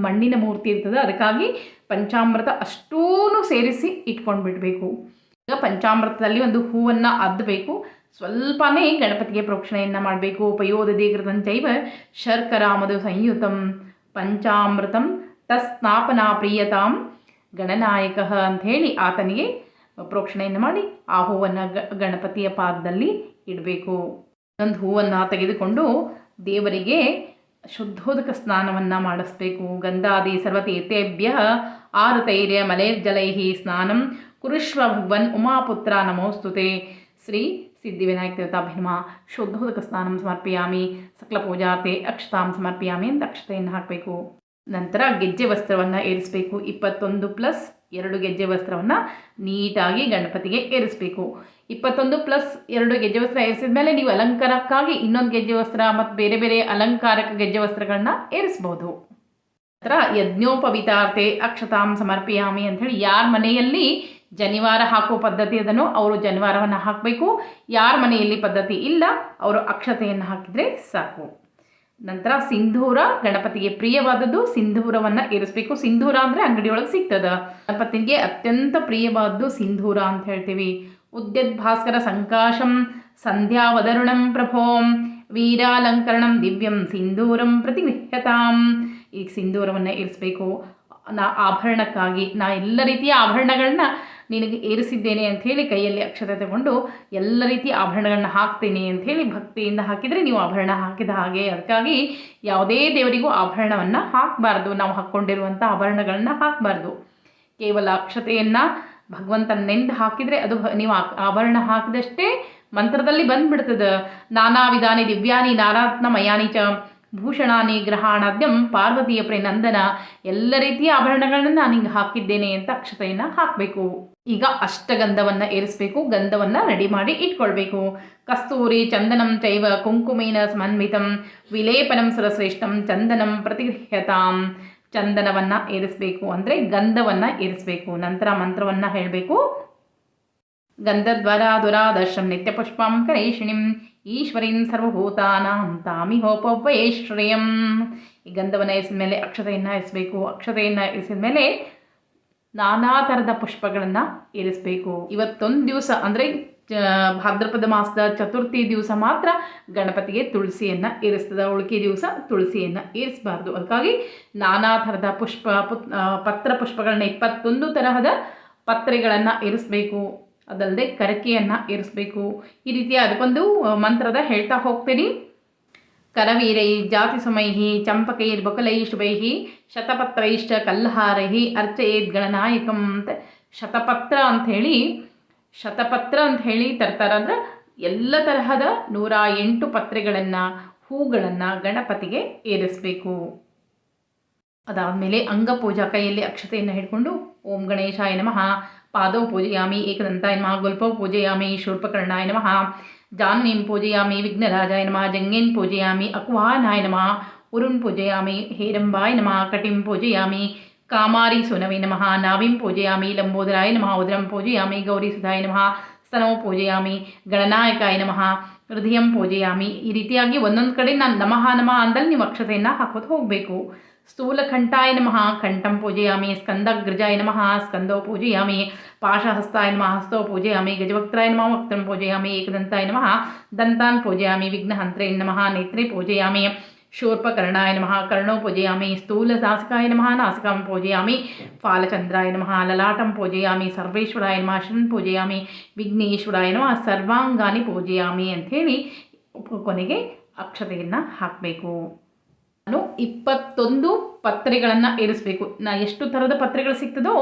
ಮಣ್ಣಿನ ಮೂರ್ತಿ ಇರ್ತದೆ. ಅದಕ್ಕಾಗಿ ಪಂಚಾಮೃತ ಅಷ್ಟೂ ಸೇರಿಸಿ ಇಟ್ಕೊಂಡು ಬಿಡಬೇಕು ಈಗ ಪಂಚಾಮೃತದಲ್ಲಿ ಒಂದು ಹೂವನ್ನು ಅದ್ದಬೇಕು ಸ್ವಲ್ಪನೇ ಗಣಪತಿಗೆ ಪ್ರೋಕ್ಷಣೆಯನ್ನು ಮಾಡಬೇಕು. ಪಯೋದ ಕೃತಂಚೈವ ಶರ್ಕರಾಮದು ಸಂಯುತಂ ಪಂಚಾಮೃತಂ ತಸ್ನಾಪನಾ ಪ್ರಿಯತಾಂ ಗಣನಾಯಕ ಅಂಥೇಳಿ ಆತನಿಗೆ ಪ್ರೋಕ್ಷಣೆಯನ್ನು ಮಾಡಿ ಆ ಹೂವನ್ನು ಗಣಪತಿಯ ಪಾದದಲ್ಲಿ ಇಡಬೇಕು. ಒಂದು ಹೂವನ್ನು ತೆಗೆದುಕೊಂಡು ದೇವರಿಗೆ ಶುದ್ಧೋದಕ ಸ್ನಾನವನ್ನು ಮಾಡಿಸ್ಬೇಕು. ಗಂಧಾದಿ ಸರ್ವತೀರ್ಥೇಭ್ಯ ಆರುತೈರ್ಯ ಮಲೇರ್ಜಲೈಹಿ ಸ್ನಾನಂ ಕುರುಶ್ವ ಭಗವನ್ ಉಮಾಪುತ್ರ ನಮೋಸ್ತುತೆ. ಶ್ರೀ ಸಿದ್ಧಿವಿನಾಯಕ ನಮಃ ಶುದ್ಧೋದಕ ಸ್ನಾನ ಸಮರ್ಪಯಾಮಿ ಸಕಲ ಪೂಜಾರ್ಥೆ ಅಕ್ಷತಾಂ ಸಮರ್ಪಯಾಮಿ ಅಂತ ಅಕ್ಷತೆಯನ್ನು ಹಾಕಬೇಕು. ನಂತರ ಗೆಜ್ಜೆ ವಸ್ತ್ರವನ್ನು ಏರಿಸಬೇಕು. ಇಪ್ಪತ್ತೊಂದು ಪ್ಲಸ್ ಎರಡು ಗೆಜ್ಜೆ ವಸ್ತ್ರವನ್ನು ನೀಟಾಗಿ ಗಣಪತಿಗೆ ಏರಿಸಬೇಕು. ಇಪ್ಪತ್ತೊಂದು ಪ್ಲಸ್ ಎರಡು ಗೆಜ್ಜೆ ವಸ್ತ್ರ ಏರಿಸಿದ ಮೇಲೆ ನೀವು ಅಲಂಕಾರಕ್ಕಾಗಿ ಇನ್ನೊಂದು ಗೆಜ್ಜೆ ವಸ್ತ್ರ ಮತ್ತು ಬೇರೆ ಬೇರೆ ಅಲಂಕಾರಕ ಗೆಜ್ಜೆ ವಸ್ತ್ರಗಳನ್ನ ಏರಿಸ್ಬೋದು. ನಂತರ ಯಜ್ಞೋಪವಿತಾರ್ಥೆ ಅಕ್ಷತಾಂ ಸಮರ್ಪಯಾಮಿ ಅಂಥೇಳಿ ಯಾರ ಮನೆಯಲ್ಲಿ ಜನಿವಾರ ಹಾಕುವ ಪದ್ಧತಿ ಅದನ್ನು ಅವರು ಜನಿವಾರವನ್ನು ಹಾಕಬೇಕು. ಯಾರ ಮನೆಯಲ್ಲಿ ಪದ್ಧತಿ ಇಲ್ಲ, ಅವರು ಅಕ್ಷತೆಯನ್ನು ಹಾಕಿದರೆ ಸಾಕು. ನಂತರ ಸಿಂಧೂರ ಗಣಪತಿಗೆ ಪ್ರಿಯವಾದದ್ದು ಸಿಂಧೂರವನ್ನು ಇರಿಸ್ಬೇಕು. ಸಿಂಧೂರ ಅಂದರೆ ಅಂಗಡಿಯೊಳಗೆ ಸಿಗ್ತದ. ಗಣಪತಿಗೆ ಅತ್ಯಂತ ಪ್ರಿಯವಾದದ್ದು ಸಿಂಧೂರ ಅಂತ ಹೇಳ್ತೀವಿ. ಉದ್ಯದ್ ಭಾಸ್ಕರ ಸಂಕಾಶಂ ಸಂಧ್ಯಾವದರುಣಂ ಪ್ರಭೋಂ ವೀರಾಲಂಕರಣಂ ದಿವ್ಯಂ ಸಿಂಧೂರಂ ಪ್ರತಿಗೃಹ್ಯತಾಂ. ಈಗ ಸಿಂಧೂರವನ್ನು ಇರಿಸ್ಬೇಕು. ನಾ ಆಭರಣಕ್ಕಾಗಿ ನಾ ಎಲ್ಲ ರೀತಿಯ ಆಭರಣಗಳನ್ನ ನಿನಗೆ ಏರಿಸಿದ್ದೇನೆ ಅಂಥೇಳಿ ಕೈಯಲ್ಲಿ ಅಕ್ಷತೆ ತಗೊಂಡು ಎಲ್ಲ ರೀತಿಯ ಆಭರಣಗಳನ್ನ ಹಾಕ್ತೇನೆ ಅಂಥೇಳಿ ಭಕ್ತಿಯಿಂದ ಹಾಕಿದರೆ ನೀವು ಆಭರಣ ಹಾಕಿದ ಹಾಗೆ. ಅದಕ್ಕಾಗಿ ಯಾವುದೇ ದೇವರಿಗೂ ಆಭರಣವನ್ನು ಹಾಕಬಾರ್ದು. ನಾವು ಹಾಕ್ಕೊಂಡಿರುವಂಥ ಆಭರಣಗಳನ್ನ ಹಾಕಬಾರ್ದು. ಕೇವಲ ಅಕ್ಷತೆಯನ್ನು ಭಗವಂತನೆಂದು ಹಾಕಿದರೆ ಅದು ನೀವು ಆಭರಣ ಹಾಕಿದಷ್ಟೇ ಮಂತ್ರದಲ್ಲಿ ಬಂದ್ಬಿಡ್ತದೆ. ನಾನಾ ವಿಧಾನಿ ದಿವ್ಯಾನಿ ನಾರಾತ್ನ ಮಯಾನಿ ಚ ಭೂಷಣಾನಿ ಗ್ರಹಾಣಾದ್ಯಂ ಪಾರ್ವತಿಯ ಪ್ರೇನಂದನ ಎಲ್ಲ ರೀತಿಯ ಆಭರಣಗಳನ್ನು ನಾನು ಹಿಂಗೆ ಹಾಕಿದ್ದೇನೆ ಅಂತ ಅಕ್ಷತೆಯನ್ನು ಹಾಕಬೇಕು. ಈಗ ಅಷ್ಟಗಂಧವನ್ನು ಏರಿಸಬೇಕು, ಗಂಧವನ್ನು ರೆಡಿ ಮಾಡಿ ಇಟ್ಕೊಳ್ಬೇಕು. ಕಸ್ತೂರಿ ಚಂದನಂ ಚೈವ ಕುಂಕುಮೇನ ಸಮನ್ವಿತಂ, ವಿಲೇಪನಂ ಸುರಶ್ರೇಷ್ಠಂ ಚಂದನಂ ಪ್ರತಿಗೃಹ್ಯತಾಂ. ಚಂದನವನ್ನು ಏರಿಸಬೇಕು ಅಂದರೆ ಗಂಧವನ್ನು ಏರಿಸಬೇಕು. ನಂತರ ಮಂತ್ರವನ್ನು ಹೇಳಬೇಕು. ಗಂಧದ್ವರ ದುರಾದರ್ಶಂ ನಿತ್ಯಪುಷ್ಪಂ ಕರೇಷಿಣಿಂ ಈಶ್ವರೀಂ ಸರ್ವಭೂತಾನಾಂ ತಾಮಿಹೋಪವೈಶ್ರಯಂ ಈ ಗಂಧವನ್ನು ಇರಿಸಿದ ಮೇಲೆ ಅಕ್ಷತೆಯನ್ನು ಇರಿಸಬೇಕು ಅಕ್ಷತೆಯನ್ನು ಇರಿಸಿದ ಮೇಲೆ ನಾನಾ ಥರದ ಪುಷ್ಪಗಳನ್ನು ಇರಿಸಬೇಕು. ಇವತ್ತೊಂದು ದಿವಸ ಅಂದರೆ ಭಾದ್ರಪದ ಮಾಸದ ಚತುರ್ಥಿ ದಿವಸ ಮಾತ್ರ ಗಣಪತಿಗೆ ತುಳಸಿಯನ್ನು ಇರಿಸ್ತದೆ. ಉಳುಕಿ ದಿವಸ ತುಳಸಿಯನ್ನು ಇರಿಸಬಾರ್ದು. ಅದಕ್ಕಾಗಿ ನಾನಾ ಥರದ ಪುಷ್ಪ, ಪುತ್ ಪತ್ರ ಪುಷ್ಪಗಳನ್ನ ಇಪ್ಪತ್ತೊಂದು ತರಹದ ಪತ್ರೆಗಳನ್ನು ಇರಿಸಬೇಕು. ಅದಲ್ಲದೆ ಕರಕೆಯನ್ನು ಇರಿಸಬೇಕು. ಈ ರೀತಿಯ ಅದಕ್ಕೊಂದು ಮಂತ್ರದ ಹೇಳ್ತಾ ಹೋಗ್ತೀನಿ. ಕರವೀರೈ ಜಾತಿ ಸುಮೈಹಿ ಚಂಪಕೈರ್ ಬಕಲೈ ಶುಭೈಹಿ ಶತಪತ್ರೈಶ್ಚ ಕಲ್ಹಾರೈಹಿ ಅರ್ಚಯೇದ್ ಗಣನಾಯಕಂ ಅಂತ ಶತಪತ್ರ ಅಂಥೇಳಿ ಶತಪತ್ರ ಅಂತ ಹೇಳಿ ತರ್ತಾರೆ. ಅಂದ್ರೆ ಎಲ್ಲ ತರಹದ ನೂರ ಎಂಟು ಪತ್ರೆಗಳನ್ನು, ಹೂಗಳನ್ನು ಗಣಪತಿಗೆ ಏರಿಸಬೇಕು. ಅದಾದಮೇಲೆ ಅಂಗಪೂಜಾ ಕೈಯಲ್ಲಿ ಅಕ್ಷತೆಯನ್ನು ಹಿಡ್ಕೊಂಡು ಓಂ ಗಣೇಶಾಯ ನಮಃ ಪಾದೋ ಪೂಜೆಯಾಮಿ ಏಕದಂತಾಯ ನಮಃ ಗುಲ್ಪೋ ಪೂಜೆಯಾಮಿ ಶೂರ್ಪಕರ್ಣಾಯ ನಮಃ ಜಾನ್ವೀಂ ಪೂಜೆಯಾಮಿ ವಿಘ್ನರಾಜಾಯ ನಮಃ, ಜಂಗೇನ್ ಪೂಜೆಯಾಮಿ ಅಕ್ವಾನಾಯ ನಮಃ, ಉರುಣ್ ಪೂಜೆಯಾಮಿ ಹೇರಂಬಾಯ ನಮಃ, ಕಟಿಂ ಪೂಜೆಯಾಮಿ ಕಾಮಾರಿ ಸುನವಿ ನಮಃ ನಾವಿಂ ಪೂಜೆಯಾಮಿ ಲಂಬೋದರಾಯ ನಮಃ, ಉದರಂ ಪೂಜೆಯಾಮಿ ಗೌರಿಸುಧಾಯ ನಮಃ, ಸ್ತನೋ ಪೂಜೆಯಾಮಿ ಗಣನಾಯಕಾಯ ನಮಃ, ಹೃದಯಂ ಪೂಜೆಯಾಮಿ ಈ ರೀತಿಯಾಗಿ ಒಂದೊಂದು ಕಡೆ ನಾನು ನಮಃ ನಮಃ ಅಂದಲ್ಲಿ ನೀವು ಅಕ್ಷತೆಯನ್ನು ಹಾಕೋದು ಹೋಗಬೇಕು. ಸ್ಥೂಲಕಂಠಾಯ ನಮಃ ಕಂಠಂ ಪೂಜೆಯಾಮಿ ಸ್ಕಂದಗ್ರಜಾಯ ನಮಃ ಸ್ಕಂದೋ ಪೂಜೆಯಾಮಿ ಪಾಶಹಸ್ತಾಯ ನಮಃ ಹಸ್ತೋ ಪೂಜೆಯಾಮಿ ಗಜವಕ್ತ್ರಾಯ ನಮಃ ವಕ್ತ್ರಂ ಪೂಜೆಯಾಮಿ ಏಕದಂತಾಯ ನಮಃ ದಂತಾನ್ ಪೂಜೆಯಾಮಿ ವಿಘ್ನಹಂತ್ರೇ ನಮಃ ನೇತ್ರೇ ಪೂಜೆಯಾಮಿ ಶೂರ್ಪಕರ್ಣಾಯ ನಮಃ ಕರ್ಣೋ ಪೂಜೆಯಾಮಿ ಸ್ಥೂಲಸಾಸಿಕಾಯ ನಮಃ ನಾಸಿಕಾಂ ಪೂಜೆಯಾಮಿ ಫಾಲಚಂದ್ರಾಯ ನಮಃ ಲಲಾಟಂ ಪೂಜೆಯಾಮಿ ಸರ್ವೇಶ್ವರಾಯ ನಮಃ ಶೃನ್ ಪೂಜೆಯಾಮಿ ವಿಘ್ನೇಶ್ವರಾಯ ನಮಃ ಸರ್ವಾಂಗಾನಿ ಪೂಜೆಯಾಮಿ ಅಂಥೇಳಿ ಕೊನೆಗೆ ಅಕ್ಷತೆಯನ್ನು ಹಾಕಬೇಕು. ನಾನು ಇಪ್ಪತ್ತೊಂದು ಪತ್ರೆಗಳನ್ನು ಏರಿಸಬೇಕು. ನಾ ಎಷ್ಟು ಥರದ ಪತ್ರೆಗಳು ಸಿಗ್ತದೋ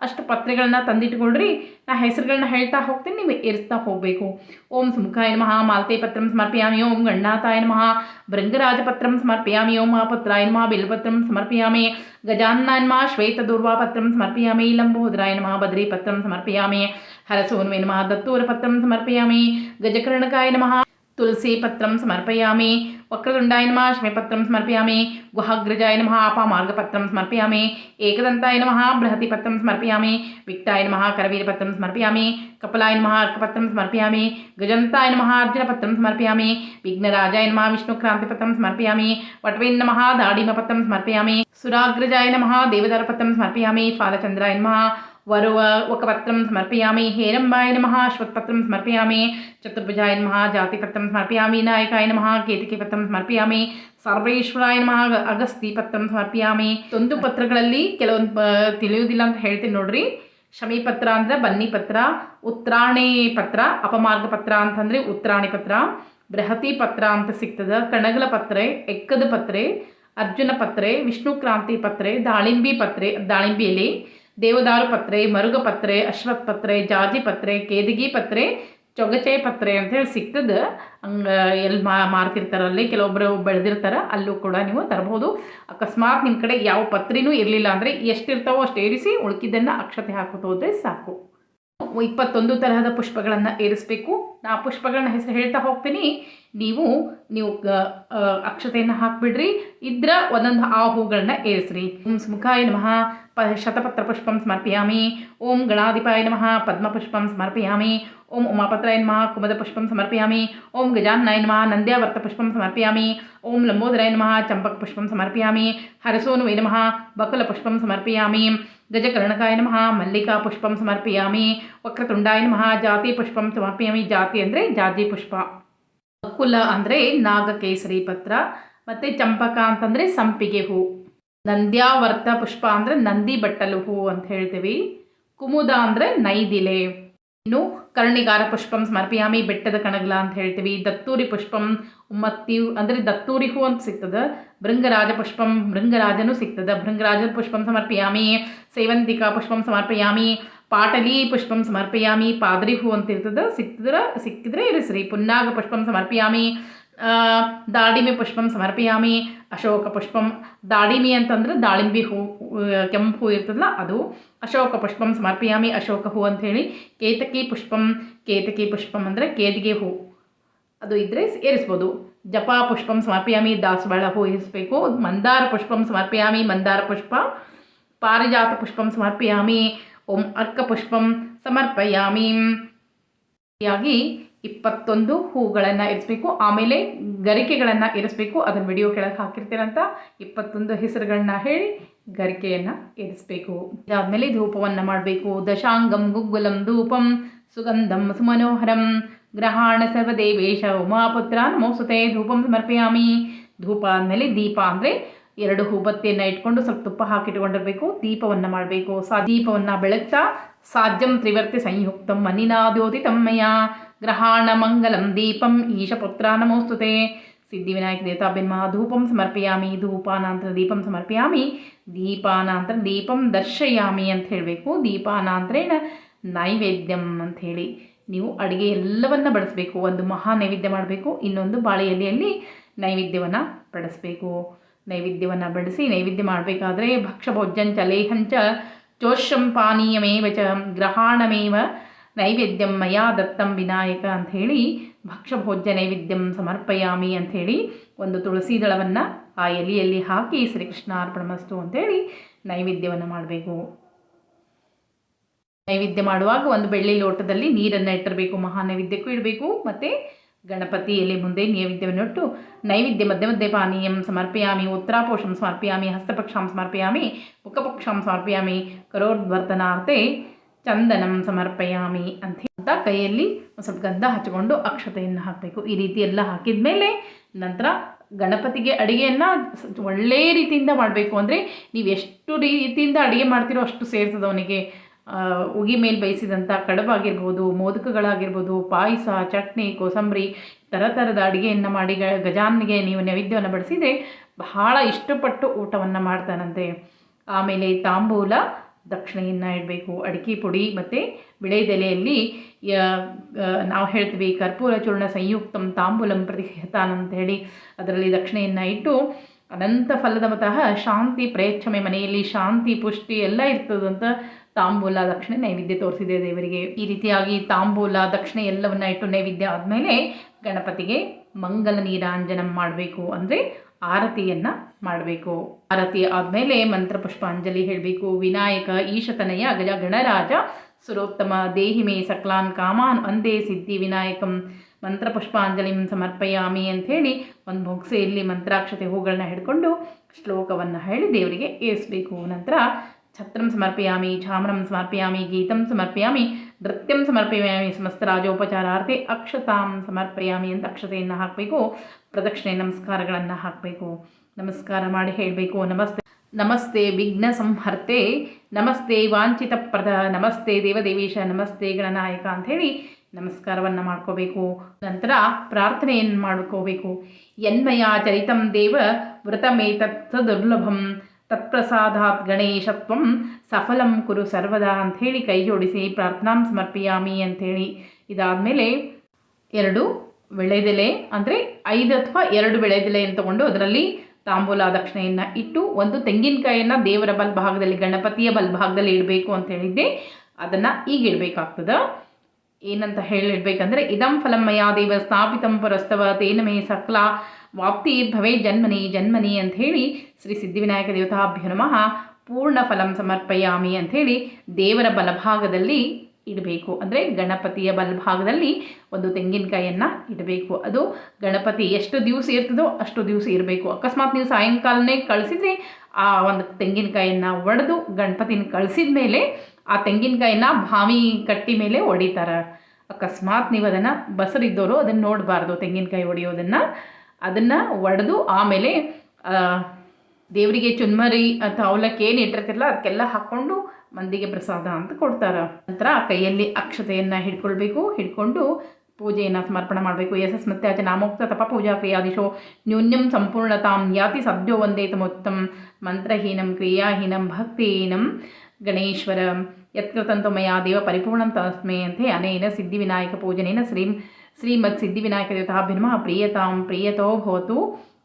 ಅಷ್ಟು ಪತ್ರೆಗಳನ್ನ ತಂದಿಟ್ಕೊಳ್ರಿ. ನಾ ಹೆಸರುಗಳನ್ನ ಹೇಳ್ತಾ ಹೋಗ್ತೀನಿ ನೀವು ಏರಿಸ್ತಾ ಹೋಗಬೇಕು. ಓಂ ಸುಮುಖಾಯ ನಮಃ ಮಾಲತೆ ಪತ್ರಂ ಸಮರ್ಪಯಾಮಿ. ಓಂ ಗಣ್ಣಾತಾಯ ನಮಃ ಭೃಂಗರಾಜಪತ್ರಂ ಸಮರ್ಪಯಾಮಿ. ಓಂ ಮಹಾಪತ್ರಾಯ ನಮಃ ಬಿಲ್ಪತ್ರಂ ಸಮರ್ಪಯಾಮಿ. ಗಜಾನ್ನಾಯ ನಮಃ ಶ್ವೇತದೂರ್ವಾಪತ್ರಂ ಸಮರ್ಪಯಾಮಿ. ಲಂಬೋದರಾಯ ನಮಃ ಸಮರ್ಪಿಯಾಮಿ ಸಮರ್ಪಯಾಮಿ. ಹರಸೋನ್ವೇ ನಮಃ ದತ್ತೂರಪತ್ರಂ ಸಮರ್ಪಯಾಮಿ. ಗಜಕರ್ಣಕಾಯ ನಮಃ तुलसीपत्रं समर्पयामि वक्रतुण्डाय नमः शमीपत्रं समर्पयामि गुहाग्रजाय नमः आपामार्गपत्रं समर्पयामि एकदन्ताय नमः बृहतिपत्रं समर्पयामि विक्टाय नमः करवीरपत्रं समर्पयामि कपलाय नमः अर्कपत्रं समर्पयामि गजन्ताय नमः अर्जुनपत्रं समर्पयामि विघ्नराजाय नमः विष्णुक्रान्तिपत्रं समर्पयामि वट्वे नमः दाडिमपत्रं समर्पयामि सुराग्रजाय नमः देवदारपत्रं समर्पयामि फालचन्द्राय नमः ವರುವ ಒಕಪತ್ರಂ ಸಮರ್ಪಯಾಮಿ ಹೇರಂಬಾಯ ನಮಃ ಅಶ್ವತ್ಪತ್ರಂ ಸಮರ್ಪಯಾಮಿ ಚತುರ್ಭುಜಾಯ ನಮಃ ಜಾತಿಪತ್ರಂ ಸಮರ್ಪಯಾಮಿ ನಾಯಕಾಯ ನಮಃ ಕೇತಿಕೆಪತ್ರಂ ಸಮರ್ಪಯಾಮಿ ಸರ್ವೇಶ್ವರಾಯ ನಮಃ ಅಗಸ್ತಿಪತ್ರಂ ಸಮರ್ಪಯಾಮಿ ಒಂದು ಪತ್ರಗಳಲ್ಲಿ ಕೆಲವೊಂದು ತಿಳಿಯುವುದಿಲ್ಲ ಅಂತ ಹೇಳ್ತೀನಿ ನೋಡ್ರಿ. ಶಮಿ ಪತ್ರ ಅಂದ್ರೆ ಬನ್ನಿ ಪತ್ರ ಉತ್ರಾಣಿ ಪತ್ರ ಅಪಮಾರ್ಗ ಪತ್ರ ಅಂತಂದರೆ ಉತ್ರಾಣಿ ಪತ್ರ ಬೃಹತಿ ಪತ್ರ ಅಂತ ಸಿಗ್ತದೆ ಕಣಗಲ ಪತ್ರೆ ಎಕ್ಕದ ಪತ್ರೆ ಅರ್ಜುನ ಪತ್ರೆ ವಿಷ್ಣು ಕ್ರಾಂತಿ ಪತ್ರೆ, ದಾಳಿಂಬಿ ಪತ್ರೆ, ದಾಳಿಂಬಿ ಎಲೆ ದೇವದಾರು ಪತ್ರೆ, ಮರುಗ ಪತ್ರೆ ಅಶ್ವತ್ ಪತ್ರೆ, ಜಾಜಿ ಪತ್ರೆ, ಕೇದಗಿ ಪತ್ರೆ, ಚೊಗಚೆ ಪತ್ರೆ ಅಂತ ಹೇಳಿ ಸಿಗ್ತದೆ. ಹಂಗೆ ಎಲ್ಲಿ ಮಾ ಮಾರ್ತಿರ್ತಾರಲ್ಲಿ ಕೆಲವೊಬ್ಬರು ಬೆಳೆದಿರ್ತಾರೆ, ಅಲ್ಲೂ ಕೂಡ ನೀವು ತರಬಹುದು ಅಕಸ್ಮಾತ್ ನಿಮ್ಮ ಕಡೆ ಯಾವ ಪತ್ರಿನೂ ಇರಲಿಲ್ಲ ಅಂದರೆ ಎಷ್ಟಿರ್ತಾವೋ ಅಷ್ಟು ಏರಿಸಿ ಉಳ್ಕಿದ್ದನ್ನು ಅಕ್ಷತೆ ಹಾಕೋದು ಹೋದರೆ ಸಾಕು. ಇಪ್ಪತ್ತೊಂದು ತರಹದ ಪುಷ್ಪಗಳನ್ನು ಏರಿಸಬೇಕು. ನಾ ಪುಷ್ಪಗಳನ್ನ ಹೆಸರು ಹೇಳ್ತಾ ಹೋಗ್ತೀನಿ. ನೀವು ನೀವು ಗ- ಆ, ಅಕ್ಷತೆಯನ್ನು ಹಾಕ್ಬಿಡ್ರಿ. ಇದ್ರ ಒಂದೊಂದು ಆ ಹೂಗಳನ್ನ ಏರಿಸ್ರಿ. ಓಂ ಸುಮುಖಾಯ ನಮಃ. ಪ ಶತಪತ್ರ ಪುಷ್ಪಂ ಸಮರ್ಪಯಾಮಿ. ಓಂ ಗಣಾಧಿಪಾಯ ನಮಃ. ಪದ್ಮಪುಷ್ಪಂ ಸಮರ್ಪಯಾಮಿ. ಓಂ ಉಮಾಪತ್ರಾಯ ನಮಃ. ಕುಮದ ಪುಷ್ಪಂ ಸಮರ್ಪಯಾಮಿ. ಓಂ ಗಜಾನ್ನಾಯ ನಮಃ. ನಂದ್ಯಾವರ್ತ ಪುಷ್ಪಂ ಸಮರ್ಪಯಾಮಿ. ಓಂ ಲಂಬೋದರಾಯ ನಮಃ. ಚಂಪಕ ಪುಷ್ಪಂ ಸಮರ್ಪಯಾಮಿ. ಹರಸೋನುವೆ ನಮಃ. ಬಕುಲ ಪುಷ್ಪಂ ಸಮರ್ಪಯಾಮಿ. ಗಜಕರ್ಣಕಾಯ ನಮಃ. ಮಲ್ಲಿಕಾ ಪುಷ್ಪಂ ಸಮರ್ಪಯಾಮಿ. ವಕ್ರತುಂಡಾಯ ನಮಃ. ಜಾತಿ ಪುಷ್ಪಂ ಸಮರ್ಪಯಾಮಿ. ಜಾತಿ ಅಂದರೆ ಜಾಜಿ ಪುಷ್ಪ. ಕುಲ ಅಂದರೆ ನಾಗಕೇಸರಿ ಪತ್ರ, ಮತ್ತು ಚಂಪಕ ಅಂತಂದರೆ ಸಂಪಿಗೆ ಹೂ. ನಂದ್ಯಾವರ್ತ ಪುಷ್ಪ ಅಂದರೆ ನಂದಿ ಬಟ್ಟಲು ಹೂ ಅಂತ ಹೇಳ್ತೀವಿ. ಕುಮುದ ಅಂದರೆ ನೈದಿಲೆ. ಇನ್ನು ಕರ್ಣಿಗಾರ ಪುಷ್ಪಂ ಸ್ಮರ್ಪಿಯಾಮಿ ಬೆಟ್ಟದ ಕಣಗಲ ಅಂತ ಹೇಳ್ತೀವಿ. ದತ್ತೂರಿ ಪುಷ್ಪಂ ಉಮ್ಮತ್ತಿ ಅಂದರೆ ದತ್ತೂರಿ ಹೂ ಅಂತ ಸಿಗ್ತದೆ. ಭೃಂಗರಾಜ ಪುಷ್ಪಂ ಭೃಂಗರಾಜನೂ ಸಿಗ್ತದೆ. ಭೃಂಗರಾಜ ಪುಷ್ಪಂ ಸಮರ್ಪಿಯಾಮಿ. ಸೇವಂತಿಕಾ ಪುಷ್ಪಂ ಸಮರ್ಪಯಾಮಿ. ಪಾಟಲಿ ಪುಷ್ಪಂ ಸಮರ್ಪಯಾಮಿ, ಪಾದ್ರಿ ಹೂ ಅಂತ ಇರ್ತದೆ, ಸಿಕ್ತಿದ್ರೆ, ಸಿಕ್ಕಿದ್ರೆ ಇರಿಸ್ರಿ ಪುನ್ನಾಗ ಪುಷ್ಪಂ ಸಮರ್ಪಯಾಮಿ. ದಾಳಿಂಬೆ ಪುಷ್ಪಂ ಸಮರ್ಪಯಾಮಿ, ಅಶೋಕ ಪುಷ್ಪಂ. ದಾಡಿಮಿ ಅಂತಂದ್ರೆ ದಾಳಿಂಬೆ ಹೂ ಕೆಂಪು ಹೂ ಇರ್ತದಲ್ಲ, ಅದು ಅಶೋಕ ಪುಷ್ಪಂ ಸಮರ್ಪಯಾಮಿ, ಅಶೋಕ ಹೂ ಅಂತ ಹೇಳಿ ಕೇತಕಿ ಪುಷ್ಪಂ ಕೇತಕಿ ಪುಷ್ಪಂ ಅಂದರೆ ಕೇದಿಗೆ ಹೂ. ಅದು ಇದ್ದರೆ ಏರಿಸ್ಬೋದು. ಜಪಾ ಪುಷ್ಪಂ ಸಮರ್ಪಯಾಮಿ, ದಾಸವಾಳ ಹೂ ಇರಿಸಬೇಕು ಮಂದಾರ ಪುಷ್ಪಂ ಸಮರ್ಪಯಾಮಿ, ಮಂದಾರ ಪುಷ್ಪ. ಪಾರಿಜಾತ ಪುಷ್ಪಂ ಸಮರ್ಪಯಾಮಿ ಓಂ ಅರ್ಕ ಪುಷ್ಪಂ ಸಮರ್ಪಯಾಮಿ. ಯಾಗಿ ಇಪ್ಪತ್ತೊಂದು ಹೂಗಳನ್ನು ಇರಿಸ್ಬೇಕು, ಆಮೇಲೆ ಗರಿಕೆಗಳನ್ನು ಇರಿಸ್ಬೇಕು. ಅದನ್ನು ವಿಡಿಯೋ ಕೆಳಗೆ ಹಾಕಿರ್ತೀರಂತ ಇಪ್ಪತ್ತೊಂದು ಹೆಸರುಗಳನ್ನ ಹೇಳಿ ಗರಿಕೆಯನ್ನು ಇರಿಸ್ಬೇಕು. ಇದಾದಮೇಲೆ ಧೂಪವನ್ನು ಮಾಡಬೇಕು. ದಶಾಂಗಂ ಗುಗ್ಗುಲಂ ಧೂಪಂ ಸುಗಂಧಂ ಸುಮನೋಹರಂ. ಗ್ರಹಾಣ ಸರ್ವದೇವೇಶ ಉಮಾಪುತ್ರ ನಮೋಸುತೆ ಧೂಪಂ ಸಮರ್ಪಯಾಮಿ. ಧೂಪ ಆದಮೇಲೆ ದೀಪ ಅಂದರೆ ಎರಡು ಹೂಬತ್ತಿಯನ್ನು ಇಟ್ಕೊಂಡು ಸ್ವಲ್ಪ ತುಪ್ಪ ಹಾಕಿಟ್ಕೊಂಡಿರಬೇಕು. ದೀಪವನ್ನು ಮಾಡಬೇಕು. ಸಾ ದೀಪವನ್ನು ಬೆಳಗ್ತಾ ಸಾಧ್ಯಂ ತ್ರಿವರ್ತಿ ಸಂಯುಕ್ತಂ ಮನಿನಾದ್ಯೋತಿ ತಮ್ಮಯ್ಯ ಗ್ರಹಾಣ ಮಂಗಲಂ ದೀಪಂ ಈಶಪುತ್ರ ನಮೋಸ್ತುತೆ. ಸಿದ್ಧಿವಿನಾಯಕ ದೇವತಾಭಿನ್ಮ ಧೂಪಂ ಸಮರ್ಪಯಾಮಿ. ಧೂಪಾನಾಂತರ ದೀಪಂ ಸಮರ್ಪಯಾಮಿ. ದೀಪಾನಾಂತರ ದೀಪಂ ದರ್ಶಯಾಮಿ ಅಂತ ಹೇಳಬೇಕು. ದೀಪಾನಾಂತರೇಣ ನೈವೇದ್ಯಂ ಅಂತ ಹೇಳಿ. ನೀವು ಅಡುಗೆ ಎಲ್ಲವನ್ನ ಬಡಿಸ್ಬೇಕು. ಒಂದು ಮಹಾ ನೈವೇದ್ಯ ಮಾಡಬೇಕು. ಇನ್ನೊಂದು ಬಾಳೆ ಎಲೆಯಲ್ಲಿ ನೈವೇದ್ಯವನ್ನು ಬಡಿಸ್ಬೇಕು. ನೈವೇದ್ಯವನ್ನು ಬಡಿಸಿ ನೈವೇದ್ಯ ಮಾಡಬೇಕಾದ್ರೆ ಭಕ್ಷಭೋಜ್ಯಂಚ ಲೇಹಂಚ ಚೋಷಂ ಪಾನೀಯಮೇವ ಚ ಗ್ರಹಾಣಮೇವ ನೈವೇದ್ಯಂ ಮಯಾ ದತ್ತಂ ವಿನಾಯಕ ಅಂಥೇಳಿ ಭಕ್ಷಭೋಜ್ಯ ನೈವೇದ್ಯಂ ಸಮರ್ಪಯಾಮಿ ಅಂಥೇಳಿ ಒಂದು ತುಳಸಿ ದಳವನ್ನು ಆ ಎಲೆಯಲ್ಲಿ ಹಾಕಿ ಶ್ರೀಕೃಷ್ಣ ಅರ್ಪಣಮಸ್ತು ಅಂಥೇಳಿ ನೈವೇದ್ಯವನ್ನು ಮಾಡಬೇಕು. ನೈವೇದ್ಯ ಮಾಡುವಾಗ ಒಂದು ಬೆಳ್ಳಿ ಲೋಟದಲ್ಲಿ ನೀರನ್ನು ಇಟ್ಟಿರಬೇಕು ಮಹಾ ನೈವೇದ್ಯಕ್ಕೂ ಇಡಬೇಕು, ಮತ್ತು ಗಣಪತಿ ಎಲೆ ಮುಂದೆ ನೈವೇದ್ಯವನ್ನು ಇಟ್ಟು ನೈವೇದ್ಯ ಮಧ್ಯ ಮಧ್ಯೆ ಪಾನೀಯಂ ಸಮರ್ಪಯಾಮಿ ಉತ್ತರಾಪೋಷಂ ಸಮರ್ಪಯಾಮಿ, ಹಸ್ತಪಕ್ಷಾಂ ಸಮರ್ಪಯಾಮಿ, ಮುಖಪಕ್ಷಾಂ ಸಮರ್ಪಯಾಮಿ ಕರೋರ್ವರ್ತನಾರ್ಥೆ ಚಂದನಂ ಸಮರ್ಪಯಾಮಿ ಅಂತ ಅಂತ ಕೈಯಲ್ಲಿ ಸ್ವಲ್ಪ ಗಂಧ ಹಚ್ಕೊಂಡು ಅಕ್ಷತೆಯನ್ನು ಹಾಕಬೇಕು. ಈ ರೀತಿ ಎಲ್ಲ ಹಾಕಿದ ಮೇಲೆ ನಂತರ ಗಣಪತಿಗೆ ಅಡುಗೆಯನ್ನು ಒಳ್ಳೆಯ ರೀತಿಯಿಂದ ಮಾಡಬೇಕು ಅಂದರೆ ನೀವು ಎಷ್ಟು ರೀತಿಯಿಂದ ಅಡುಗೆ ಮಾಡ್ತೀರೋ ಅಷ್ಟು ಸೇರ್ತದೆ ಅವನಿಗೆ. ಉಗಿ ಮೇಲೆ ಬೇಯಿಸಿದಂಥ ಕಡಬಾಗಿರ್ಬೋದು, ಮೋದಕಗಳಾಗಿರ್ಬೋದು, ಪಾಯಸ, ಚಟ್ನಿ, ಕೋಸಂಬರಿ ಥರ ಥರದ ಅಡುಗೆಯನ್ನು ಮಾಡಿ ಗ, ಗಜಾನ್ನಿಗೆ ನೀವು ನೈವೇದ್ಯವನ್ನು ಬಡಿಸಿದರೆ ಬಹಳ ಇಷ್ಟಪಟ್ಟು ಊಟವನ್ನು ಮಾಡ್ತಾನಂತೆ. ಆಮೇಲೆ ತಾಂಬೂಲ, ದಕ್ಷಿಣೆಯನ್ನು ಇಡಬೇಕು, ಅಡಿಕೆ ಪುಡಿ ಮತ್ತು ವಿಳೆದೆಲೆಯಲ್ಲಿ ನಾವು ಹೇಳ್ತೀವಿ ಕರ್ಪೂರ ಚೂರ್ಣ ಸಂಯುಕ್ತಂ ತಾಂಬೂಲಂ ಪ್ರತಿಹತಾನ್ ಅಂತ ಹೇಳಿ ಅದರಲ್ಲಿ ದಕ್ಷಿಣೆಯನ್ನು ಇಟ್ಟು ಅನಂತ ಫಲದ ಮತಃ ಶಾಂತಿ ಪ್ರಯಚ್ಛಮೆ ಮನೆಯಲ್ಲಿ ಶಾಂತಿ, ಪುಷ್ಟಿ ಎಲ್ಲ ಇರ್ತದಂತ ತಾಂಬೂಲ ದಕ್ಷಿಣೆ ನೈವೇದ್ಯ ತೋರಿಸಿದೆ ದೇವರಿಗೆ. ಈ ರೀತಿಯಾಗಿ ತಾಂಬೂಲ ದಕ್ಷಿಣೆ ಎಲ್ಲವನ್ನ ಇಟ್ಟು ನೈವೇದ್ಯ ಆದಮೇಲೆ ಗಣಪತಿಗೆ ಮಂಗಲ ನೀರಾಂಜನ ಮಾಡಬೇಕು ಅಂದರೆ ಆರತಿಯನ್ನು ಮಾಡಬೇಕು. ಆರತಿ ಆದಮೇಲೆ ಮಂತ್ರ ಪುಷ್ಪಾಂಜಲಿ ಹೇಳಬೇಕು. ವಿನಾಯಕ, ಈಶತನಯ, ಗಜ, ಗಣರಾಜ, ಸುರೋತ್ತಮ, ದೇಹಿಮೆ, ಸಕ್ಲಾನ್, ಕಾಮಾನ್ ಒಂದೇ ಸಿದ್ಧಿ, ವಿನಾಯಕಂ, ಮಂತ್ರ ಪುಷ್ಪಾಂಜಲಿಂ ಸಮರ್ಪಯಾಮಿ ಅಂಥೇಳಿ ಒಂದು ಬೊಗ್ಸೆಯಲ್ಲಿ ಮಂತ್ರಾಕ್ಷತೆ ಹೂಗಳನ್ನ ಹಿಡ್ಕೊಂಡು ಶ್ಲೋಕವನ್ನು ಹೇಳಿ ದೇವರಿಗೆ ಏರಿಸಬೇಕು. ನಂತರ ಛತ್ರಂ ಸಮರ್ಪಯಾಮಿ ಛಾಮರಂ ಸಮರ್ಪಯಾಮಿ ಗೀತಂ ಸಮರ್ಪಯಾಮಿ ನೃತ್ಯಂ ಸಮರ್ಪಯಾಮಿ ಸಮಸ್ತ ರಾಜೋಪಚಾರಾರ್ಥೆ ಅಕ್ಷತಾಂ ಸಮರ್ಪಯಾಮಿ ಅಂತ ಅಕ್ಷತೆಯನ್ನು ಹಾಕಬೇಕು, ಪ್ರದಕ್ಷಿಣೆ ನಮಸ್ಕಾರಗಳನ್ನು ಹಾಕಬೇಕು. ನಮಸ್ಕಾರ ಮಾಡಿ ಹೇಳಬೇಕು, ನಮಸ್ತೆ. ನಮಸ್ತೆ ವಿಘ್ನ ಸಂಹರ್ತೆ, ನಮಸ್ತೆ ವಾಂಚಿತ ಪ್ರದ, ನಮಸ್ತೆ ದೇವದೇವೀಶ, ನಮಸ್ತೆ ಗಣನಾಯಕ ಅಂಥೇಳಿ ನಮಸ್ಕಾರವನ್ನು ಮಾಡ್ಕೋಬೇಕು. ನಂತರ ಪ್ರಾರ್ಥನೆಯನ್ನು ಮಾಡ್ಕೋಬೇಕು. ಯನ್ಮಯ ಚರಿತಂ ದೇವ ವ್ರತಮೇತತ್ ದುರ್ಲಭಂ ತತ್ಪ್ರಸಾದಾತ್ ಗಣೇಶತ್ವಂ ಸಫಲಂ ಕುರು ಸರ್ವದಾ ಅಂಥೇಳಿ ಕೈ ಜೋಡಿಸಿ ಪ್ರಾರ್ಥನಾಂ ಸಮರ್ಪಿಯಾಮಿ ಅಂಥೇಳಿ. ಇದಾದಮೇಲೆ ಎರಡು ಬೆಳೆದೆಲೆ ಅಂದರೆ ಐದು ಅಥವಾ ಎರಡು ಬೆಳೆದೆಲೆಯನ್ನು ತಗೊಂಡು ಅದರಲ್ಲಿ ತಾಂಬೂಲ ದಕ್ಷಿಣೆಯನ್ನು ಇಟ್ಟು ಒಂದು ತೆಂಗಿನಕಾಯಿಯನ್ನು ದೇವರ ಬಲ್ಭಾಗದಲ್ಲಿ, ಗಣಪತಿಯ ಬಲ್ಭಾಗದಲ್ಲಿ ಇಡಬೇಕು ಅಂತ ಹೇಳಿದ್ದೆ. ಅದನ್ನು ಈಗ ಇಡಬೇಕಾಗ್ತದೆ. ಏನಂತ ಹೇಳಿಡ್ಬೇಕಂದ್ರೆ, ಇದಂ ಫಲಂ ಮಯಾ ದೇವ ಸ್ಥಾಪಿತಂ ಪುರಸ್ತವ ತೇನ ಮೇ ಸಕ್ಲ ವಾಪ್ತಿ ಭವೇ ಜನ್ಮನಿ ಜನ್ಮನಿ ಅಂಥೇಳಿ ಶ್ರೀ ಸಿದ್ಧಿವಿನಾಯಕ ದೇವತಾಭ್ಯ ನಮಃ. ಪೂರ್ಣ ಫಲಂ ಸಮರ್ಪಯಾಮಿ ಅಂಥೇಳಿ ದೇವರ ಬಲಭಾಗದಲ್ಲಿ ಇಡಬೇಕು. ಅಂದರೆ ಗಣಪತಿಯ ಬಲಭಾಗದಲ್ಲಿ ಒಂದು ತೆಂಗಿನಕಾಯಿಯನ್ನು ಇಡಬೇಕು. ಅದು ಗಣಪತಿ ಎಷ್ಟು ದಿವಸ ಇರ್ತದೋ ಅಷ್ಟು ದಿವಸ ಇರಬೇಕು. ಅಕಸ್ಮಾತ್ ನೀವು ಸಾಯಂಕಾಲನೇ ಕಳಿಸಿದ್ರೆ ಆ ಒಂದು ತೆಂಗಿನಕಾಯಿಯನ್ನು ಒಡೆದು ಗಣಪತಿನ ಕಳಿಸಿದ ಮೇಲೆ ಆ ತೆಂಗಿನಕಾಯಿನ ಬಾವಿ ಕಟ್ಟಿ ಮೇಲೆ ಹೊಡಿತಾರೆ ಅಕಸ್ಮಾತ್ ನೀವು ಅದನ್ನು ಬಸರಿದ್ದವರು ಅದನ್ನು ನೋಡಬಾರ್ದು ತೆಂಗಿನಕಾಯಿ ಹೊಡೆಯೋದನ್ನು ಅದನ್ನು ಒಡೆದು ಆಮೇಲೆ ದೇವರಿಗೆ ಚುನ್ಮರಿ ಅಥವಾ ಅವಲಕ್ಕಿ ಏನು ಇಟ್ಟಿರ್ತಿರಲ್ಲ ಅದಕ್ಕೆಲ್ಲ ಹಾಕ್ಕೊಂಡು ಮಂದಿಗೆ ಪ್ರಸಾದ ಅಂತ ಕೊಡ್ತಾರೆ. ನಂತರ ಕೈಯಲ್ಲಿ ಅಕ್ಷತೆಯನ್ನು ಹಿಡ್ಕೊಳ್ಬೇಕು. ಹಿಡ್ಕೊಂಡು ಪೂಜೆಯನ್ನು ಸಮರ್ಪಣೆ ಮಾಡಬೇಕು. ಯಶಸ್ ಮತ್ತೆ ಆಚೆ ನಾಮೋಕ್ತ ತಪ ಪೂಜಾ ಕ್ರಿಯಾದಿಶೋ ನ್ಯೂನ್ಯಂ ಸಂಪೂರ್ಣತಾಂ ಯಾತಿ ಸದ್ಯೋ ಒಂದೇ ತಮೋತ್ತಮ್ ಮಂತ್ರಹೀನಂ ಕ್ರಿಯಾಹೀನಂ ಭಕ್ತಿಹೀನಂ ಗಣೇಶ್ವರ ಯತ್ಕೃತಂತು ಮಯಾ ದೇವ ಪರಿಪೂರ್ಣಂ ತಸ್ಮೇ ಅಂತೆ ಅನೇನ ಸಿದ್ಧಿವಿನಾಯಕ ಪೂಜನೇನ ಶ್ರೀ ಶ್ರೀಮದ್ ಸಿದ್ಧಿವಿನಾಯಕ ದೇವತಾಭಿರ್ಮ ಪ್ರಿಯತಾಂ ಪ್ರಿಯತೋ ಭವತು,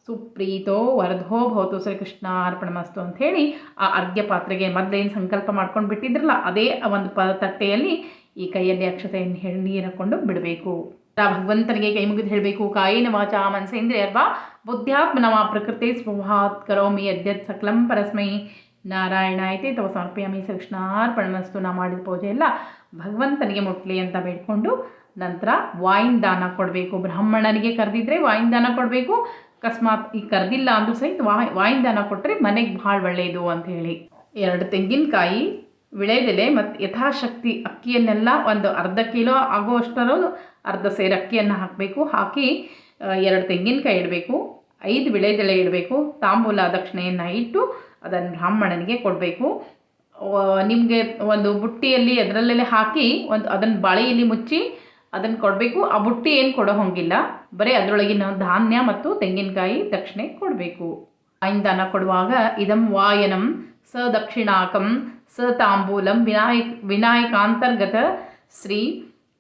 ಸುಪ್ರೀತೋ ವರದೋ ಭವತು ಶ್ರೀಕೃಷ್ಣ ಅರ್ಪಣಮಸ್ತು ಅಂತ ಹೇಳಿ ಆ ಅರ್ಘ್ಯ ಪಾತ್ರೆಗೆ ಮೊದಲೇನು ಸಂಕಲ್ಪ ಮಾಡ್ಕೊಂಡು ಬಿಟ್ಟಿದ್ರಲ್ಲ, ಅದೇ ಒಂದು ಪ ತಟ್ಟೆಯಲ್ಲಿ ಈ ಕೈಯಲ್ಲಿ ಅಕ್ಷತೆಯನ್ನು ಹೇಳಿ ನೀರು ಹಾಕ್ಕೊಂಡು ಬಿಡಬೇಕು ಭಗವಂತನಿಗೆ ಕೈ ಮುಗಿದು ಹೇಳಬೇಕು, ಕಾಯಿನ ವಾಚ ಮನಸೇಂದ್ರಿಯರ್ವಾ ಬುದ್ಧ್ಯಾತ್ಮನವ ಪ್ರಕೃತಿ ಸ್ವಭಾತ್ ಕರೋಮಿ ಅದ್ಯತ್ ಸಕಲಂ ಪರಸ್ಮೈ. ನಾರಾಯಣ ಐತೆ ತವ ಸಮರ್ಪಯಾಮಿ ಶ್ರೀಕೃಷ್ಣಾರ್ಪಣಮಸ್ತು, ನಾ ಮಾಡಿದ ಪೂಜೆ ಎಲ್ಲ ಭಗವಂತನಿಗೆ ಮುಟ್ಲಿ ಅಂತ ಬೇಡ್ಕೊಂಡು ನಂತರ ವಾಯಿನ್ ದಾನ ಕೊಡಬೇಕು. ಬ್ರಾಹ್ಮಣನಿಗೆ ಕರೆದಿದ್ರೆ ವಾಯಿನ್ ದಾನ ಕೊಡಬೇಕು. ಅಕಸ್ಮಾತ್ ಈ ಕರೆದಿಲ್ಲ ಅಂದ್ರೂ ಸಹಿತ ವಾಯ್, ವಾಯಿನ್ ದಾನ ಕೊಟ್ಟರೆ ಮನೆಗೆ ಭಾಳ ಒಳ್ಳೆಯದು ಹೇಳಿ. ಎರಡು ತೆಂಗಿನಕಾಯಿ ವಿಳೆದೆಲೆ ಮತ್ತು ಯಥಾಶಕ್ತಿ ಅಕ್ಕಿಯನ್ನೆಲ್ಲ ಒಂದು ಅರ್ಧ ಕಿಲೋ ಆಗುವಷ್ಟರ ಅರ್ಧ ಸೇರು ಅಕ್ಕಿಯನ್ನು ಹಾಕಬೇಕು. ಹಾಕಿ ಎರಡು ತೆಂಗಿನಕಾಯಿ ಇಡಬೇಕು. ಐದು ವಿಳೆದೆಲೆ ಇಡಬೇಕು. ತಾಂಬೂಲ ದಕ್ಷಿಣೆಯನ್ನು ಇಟ್ಟು ಅದನ್ನು ಬ್ರಾಹ್ಮಣನಿಗೆ ಕೊಡಬೇಕು. ನಿಮಗೆ ಒಂದು ಬುಟ್ಟಿಯಲ್ಲಿ ಅದರಲ್ಲೇ ಹಾಕಿ ಒಂದು ಅದನ್ನು ಬಾಳೆಯಲ್ಲಿ ಮುಚ್ಚಿ ಅದನ್ನು ಕೊಡಬೇಕು. ಆ ಬುಟ್ಟಿ ಏನು ಕೊಡೋ ಹಂಗಿಲ್ಲ. ಬರೀ ಅದರೊಳಗಿನ ಧಾನ್ಯ ಮತ್ತು ತೆಂಗಿನಕಾಯಿ ದಕ್ಷಿಣೆ ಕೊಡಬೇಕು. ಆಯ್ನ್ ಕೊಡುವಾಗ ಇದಂ ವಾಯನಂ ಸ ದಕ್ಷಿಣಾಕಂ ಸ ತಾಂಬೂಲಂ ವಿನಾಯಕ್ ವಿನಾಯಕಾಂತರ್ಗತ ಶ್ರೀ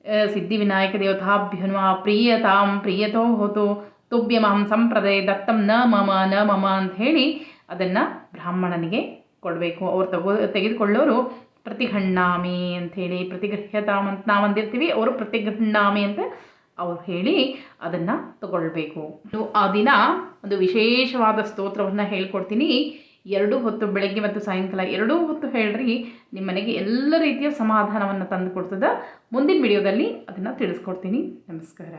ಸಿದ್ಧಿ ಸಿದ್ಧಿವಿನಾಯಕ ದೇವತಾಭ್ಯನ್ವ ಪ್ರಿಯತಾಂ ಪ್ರಿಯತೋ ಹೋತು. ತುಭ್ಯಮಹಂ ಸಂಪ್ರದಾಯ ದತ್ತಂ ನ ಮಮ ನ ಮಮ ಅಂತ ಹೇಳಿ ಅದನ್ನು ಬ್ರಾಹ್ಮಣನಿಗೆ ಕೊಡಬೇಕು. ಅವ್ರು ತಗೋ, ತೆಗೆದುಕೊಳ್ಳೋರು ಪ್ರತಿಗಣ್ಣಾಮಿ ಅಂಥೇಳಿ ಪ್ರತಿಗೃಹ್ಯತಾಮ್ ಅಂತ ನಾವು ಅಂದಿರ್ತೀವಿ ಅವರು ಪ್ರತಿಗೃಹ್ಣಾಮಿ ಅಂತ ಅವ್ರು ಹೇಳಿ ಅದನ್ನು ತಗೊಳ್ಬೇಕು. ಆ ದಿನ ಒಂದು ವಿಶೇಷವಾದ ಸ್ತೋತ್ರವನ್ನು ಹೇಳ್ಕೊಡ್ತೀನಿ. ಎರಡೂ ಹೊತ್ತು ಬೆಳಗ್ಗೆ ಮತ್ತು ಸಾಯಂಕಾಲ ಎರಡೂ ಹೊತ್ತು ಹೇಳ್ರಿ, ನಿಮ್ಮ ಮನೆಗೆ ಎಲ್ಲ ರೀತಿಯ ಸಮಾಧಾನವನ್ನು ತಂದು ಕೊಡ್ತದೆ. ಮುಂದಿನ ವಿಡಿಯೋದಲ್ಲಿ ಅದನ್ನು ತಿಳಿಸ್ಕೊಡ್ತೀನಿ. ನಮಸ್ಕಾರ.